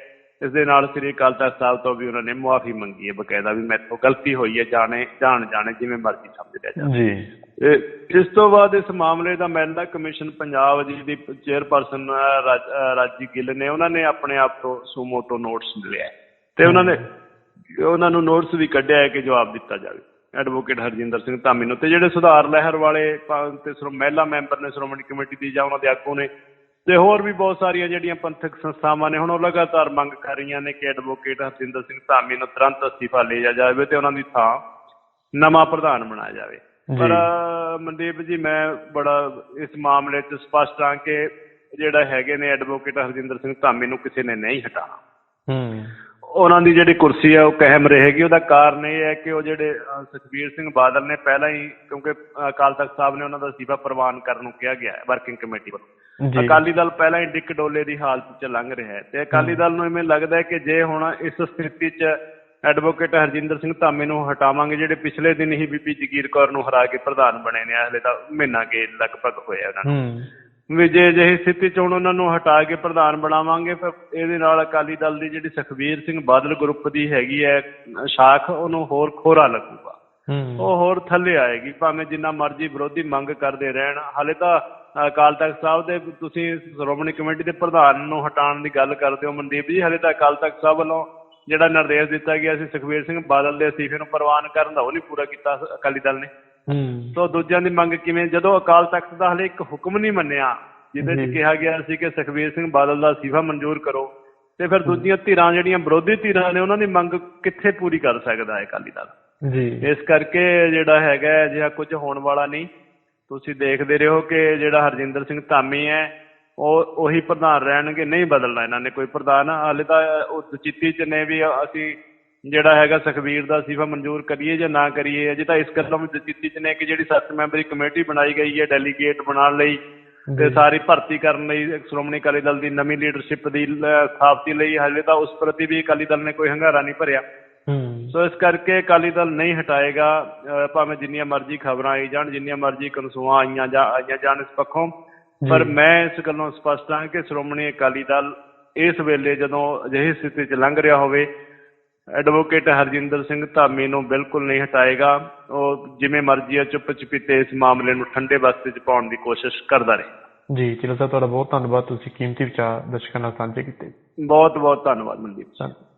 ਇਸ ਦੇ ਨਾਲ ਸ੍ਰੀ ਅਕਾਲ ਤਖਤ ਸਾਹਿਬ ਤੋਂ ਵੀ ਉਹਨਾਂ ਨੇ ਮੁਆਫੀ ਮੰਗੀ ਹੈ ਬਕਾਇਦਾ ਵੀ ਮੈਥੋਂ ਗਲਤੀ ਹੋਈ ਹੈ ਜਾਣੇ ਜਾਣ ਜਾਣੇ ਜਿਵੇਂ ਮਰਜ਼ੀ ਸਮਝ ਲਿਆ ਜਾਵੇ ਜੀ। ਇਸ ਤੋਂ ਬਾਅਦ ਇਸ ਮਾਮਲੇ ਦਾ ਮਹਿਲਾ ਕਮਿਸ਼ਨ ਪੰਜਾਬ ਜੀ ਦੀ ਚੇਅਰਪਰਸਨ ਰਾਜ- ਗਿੱਲ ਨੇ ਉਹਨਾਂ ਨੇ ਆਪਣੇ ਆਪ ਤੋਂ ਸੂਮੋਟੋ ਨੋਟਸ ਲਿਆ ਤੇ ਉਹਨਾਂ ਨੇ ਉਹਨਾਂ ਨੂੰ ਨੋਟਸ ਵੀ ਕੱਢਿਆ ਹੈ ਕਿ ਜਵਾਬ ਦਿੱਤਾ ਜਾਵੇ। ਐਡਵੋਕੇਟ ਹਰਜਿੰਦਰ ਸਿੰਘ ਧਾਮੀ ਨੂੰ। ਤੇ ਜਿਹੜੇ ਸੁਧਾਰ ਲਹਿਰ ਵਾਲੇ ਤੇ ਸ਼੍ਰੋ- ਮਹਿਲਾ ਮੈਂਬਰ ਨੇ ਸ਼੍ਰੋਮਣੀ ਕਮੇਟੀ ਦੀ ਜਾਂ ਉਹਨਾਂ ਦੇ ਆਗੂ ਨੇ ਤੇ ਹੋਰ ਵੀ ਬਹੁਤ ਸਾਰੀਆਂ ਜਿਹੜੀਆਂ ਪੰਥਕ ਸੰਸਥਾਵਾਂ ਨੇ ਹੁਣ ਉਹ ਲਗਾਤਾਰ ਮੰਗ ਕਰ ਰਹੀਆਂ ਨੇ ਕਿ ਐਡਵੋਕੇਟ ਹਰਜਿੰਦਰ ਸਿੰਘ ਧਾਮੀ ਨੂੰ ਤੁਰੰਤ ਅਸਤੀਫਾ ਲਿਆ ਜਾਵੇ ਤੇ ਉਹਨਾਂ ਦੀ ਥਾਂ ਨਵਾਂ ਪ੍ਰਧਾਨ ਬਣਾਇਆ ਜਾਵੇ। ਪਰ ਮਨਦੀਪ ਜੀ ਮੈਂ ਬੜਾ ਇਸ ਮਾਮਲੇ 'ਚ ਸਪਸ਼ਟ ਹਾਂ ਕਿ ਜਿਹੜਾ ਹੈਗੇ ਨੇ ਐਡਵੋਕੇਟ ਹਰਜਿੰਦਰ ਸਿੰਘ ਧਾਮੀ ਨੂੰ ਕਿਸੇ ਨੇ ਨਹੀਂ ਹਟਾਉਣਾ। ਹੂੰ। ਉਹਨਾਂ ਦੀ ਜਿਹੜੀ ਕੁਰਸੀ ਹੈ ਉਹ ਕਾਇਮ ਰਹੇਗੀ। ਉਹਦਾ ਕਾਰਨ ਇਹ ਹੈ ਕਿ ਉਹ ਜਿਹੜੇ ਸੁਖਬੀਰ ਸਿੰਘ ਬਾਦਲ ਨੇ ਪਹਿਲਾਂ ਹੀ ਕਿਉਂਕਿ ਅਕਾਲ ਤਖਤ ਸਾਹਿਬ ਨੇ ਉਹਨਾਂ ਦਾ ਅਸਤੀਫਾ ਪ੍ਰਵਾਨ ਕਰਨ ਨੂੰ ਕਿਹਾ ਗਿਆ ਹੈ ਵਰਕਿੰਗ ਕਮੇਟੀ ਵੱਲੋਂ। ਅਕਾਲੀ ਦਲ ਪਹਿਲਾਂ ਹੀ ਡਿੱਕ ਡੋਲੇ ਦੀ ਹਾਲਤ 'ਚ ਲੰਘ ਰਿਹਾ ਹੈ। ਤੇ ਅਕਾਲੀ ਦਲ ਨੂੰ ਇਵੇਂ ਲੱਗਦਾ ਹੈ ਕਿ ਜੇ ਹੁਣ ਇਸ ਸਥਿਤੀ 'ਚ ਐਡਵੋਕੇਟ ਹਰਜਿੰਦਰ ਸਿੰਘ ਧਾਮੀ ਨੂੰ ਹਟਾਵਾਂਗੇ ਜਿਹੜੇ ਪਿਛਲੇ ਦਿਨ ਹੀ ਬੀਬੀ ਜਗੀਰ ਕੌਰ ਨੂੰ ਹਰਾ ਕੇ ਪ੍ਰਧਾਨ ਬਣੇ ਨੇ ਹਲੇ ਤਾਂ ਮਹੀਨਾ ਕੇ ਲਗਭਗ ਹੋਇਆ ਉਹਨਾਂ ਨੂੰ। ਵੀ ਜੇ ਅਜਿਹੀ ਸਥਿਤੀ ਚ ਉਹਨਾਂ ਨੂੰ ਹਟਾ ਕੇ ਪ੍ਰਧਾਨ ਬਣਾਵਾਂਗੇ ਫਿਰ ਇਹਦੇ ਨਾਲ ਅਕਾਲੀ ਦਲ ਦੀ ਜਿਹੜੀ ਸੁਖਬੀਰ ਸਿੰਘ ਬਾਦਲ ਗਰੁੱਪ ਦੀ ਹੈਗੀ ਹੈ ਸ਼ਾਖ ਉਹਨੂੰ ਹੋਰ ਖੋਰਾ ਲੱਗੂਗਾ। ਉਹ ਹੋਰ ਥੱਲੇ ਆਏਗੀ ਭਾਵੇਂ ਜਿੰਨਾ ਮਰਜ਼ੀ ਵਿਰੋਧੀ ਮੰਗ ਕਰਦੇ ਰਹਿਣ। ਹਾਲੇ ਤਾਂ ਅਕਾਲ ਤਖਤ ਸਾਹਿਬ ਦੇ ਤੁਸੀਂ ਸ਼੍ਰੋਮਣੀ ਕਮੇਟੀ ਦੇ ਪ੍ਰਧਾਨ ਨੂੰ ਹਟਾਉਣ ਦੀ ਗੱਲ ਕਰਦੇ ਹੋ ਮਨਦੀਪ ਜੀ ਹਾਲੇ ਤਾਂ ਅਕਾਲ ਤਖਤ ਸਾਹਿਬ ਵੱਲੋਂ ਜਿਹੜਾ ਨਿਰਦੇਸ਼ ਦਿੱਤਾ ਗਿਆ ਸੀ ਸੁਖਬੀਰ ਸਿੰਘ ਬਾਦਲ ਦੇ ਅਸਤੀਫੇ ਨੂੰ ਪ੍ਰਵਾਨ ਕਰਨ ਦਾ ਉਹ ਨਹੀਂ ਪੂਰਾ ਕੀਤਾ ਅਕਾਲੀ ਦਲ ਨੇ। ਸੋ ਦੂਜਿਆਂ ਦੀ ਮੰਗ ਕਿਵੇਂ? ਜਦੋਂ ਅਕਾਲ ਤਖਤ ਦਾ ਹਲੇ ਇੱਕ ਹੁਕਮ ਨਹੀਂ ਮੰਨਿਆ ਜਿਹਦੇ ਜੀ। 'ਚ ਕਿਹਾ ਗਿਆ ਸੀ ਕਿ ਸੁਖਬੀਰ ਸਿੰਘ ਬਾਦਲ ਦਾ ਅਸਤੀਫਾ ਮਨਜ਼ੂਰ ਕਰੋ ਤੇ ਫਿਰ ਦੂਜੀਆਂ ਧਿਰਾਂ ਜਿਹੜੀਆਂ ਵਿਰੋਧੀ ਧਿਰਾਂ ਨੇ ਉਹਨਾਂ ਦੀ ਮੰਗ ਕਿੱਥੇ ਪੂਰੀ ਕਰ ਸਕਦਾ ਹੈ ਅਕਾਲੀ ਦਲ? ਜੀ। ਇਸ ਕਰਕੇ ਜਿਹੜਾ ਹੈਗਾ ਅਜਿਹਾ ਕੁਝ ਹੋਣ ਵਾਲਾ ਨਹੀਂ। ਤੁਸੀਂ ਦੇਖਦੇ ਰਹੋ ਕਿ ਜਿਹੜਾ ਹਰਜਿੰਦਰ ਸਿੰਘ ਧਾਮੀ ਹੈ ਉਹ ਉਹੀ ਪ੍ਰਧਾਨ ਰਹਿਣਗੇ ਨਹੀਂ ਬਦਲਣਾ ਇਹਨਾਂ ਨੇ ਕੋਈ ਪ੍ਰਧਾਨ। ਹਾਲੇ ਤਾਂ ਉਹ ਚਿੱਤੀ ਚ ਨੇ ਵੀ ਅਸੀਂ ਜਿਹੜਾ ਹੈਗਾ ਸੁਖਬੀਰ ਦਾ ਅਸਤੀਫਾ ਮਨਜ਼ੂਰ ਕਰੀਏ ਜਾਂ ਨਾ ਕਰੀਏ ਅਜੇ ਤਾਂ ਇਸ ਗੱਲੋਂ ਵੀ ਚਿੱਤੀ ਚ ਨੇ ਕਿ ਜਿਹੜੀ ਸੱਤ ਮੈਂਬਰੀ ਕਮੇਟੀ ਬਣਾਈ ਗਈ ਹੈ ਡੈਲੀਗੇਟ ਬਣਾਉਣ ਲਈ ਤੇ। ਸਾਰੀ ਭਰਤੀ ਕਰਨ ਲਈ ਸ਼੍ਰੋਮਣੀ ਅਕਾਲੀ ਦਲ ਦੀ ਨਵੀਂ ਲੀਡਰਸ਼ਿਪ ਦੀ ਸਥਾਪਤੀ ਲਈ ਹਾਲੇ ਤਾਂ ਉਸ ਪ੍ਰਤੀ ਵੀ ਅਕਾਲੀ ਦਲ ਨੇ ਕੋਈ ਹੰਗਾਰਾ ਨਹੀਂ ਭਰਿਆ ਸੋ ਇਸ ਕਰਕੇ ਅਕਾਲੀ ਦਲ ਨਹੀਂ ਹਟਾਏਗਾ ਭਾਵੇਂ ਜਿੰਨੀਆਂ ਮਰਜ਼ੀ ਖਬਰਾਂ ਆਈ ਜਾਣ ਜਿੰਨੀਆਂ ਮਰਜ਼ੀ ਕਨਸੂਆਂ ਆਈਆਂ ਜਾਂ ਆਈਆਂ ਜਾਣ ਇਸ ਪੱਖੋਂ ਪਰ। ਮੈਂ ਇਸ ਗੱਲੋਂ ਸਪਸ਼ਟ ਹਾਂ ਕਿ ਸ਼੍ਰੋਮਣੀ ਅਕਾਲੀ ਦਲ ਇਸ ਵੇਲੇ ਜਦੋਂ ਅਜਿਹੀ ਸਥਿਤੀ 'ਚ ਲੰਘ ਰਿਹਾ ਹੋਵੇ ਐਡਵੋਕੇਟ ਹਰਜਿੰਦਰ ਸਿੰਘ ਧਾਮੀ ਨੂੰ ਬਿਲਕੁਲ ਨਹੀਂ ਹਟਾਏਗਾ। ਉਹ ਜਿਵੇਂ ਮਰਜ਼ੀ ਆ ਚੁੱਪ ਚਪੀਤੇ ਇਸ ਮਾਮਲੇ ਨੂੰ ਠੰਡੇ ਬਸਤੇ 'ਚ ਪਾਉਣ ਦੀ ਕੋਸ਼ਿਸ਼ ਕਰਦਾ ਰਹੇ। ਜੀ ਚਲੋ ਸਰ ਤੁਹਾਡਾ ਬਹੁਤ ਧੰਨਵਾਦ। ਤੁਸੀਂ ਕੀਮਤੀ ਵਿਚਾਰ ਦਰਸ਼ਕਾਂ ਨਾਲ ਸਾਂਝੇ ਕੀਤੇ। ਬਹੁਤ ਬਹੁਤ ਧੰਨਵਾਦ ਮਨਦੀਪ। ਧੰਨ-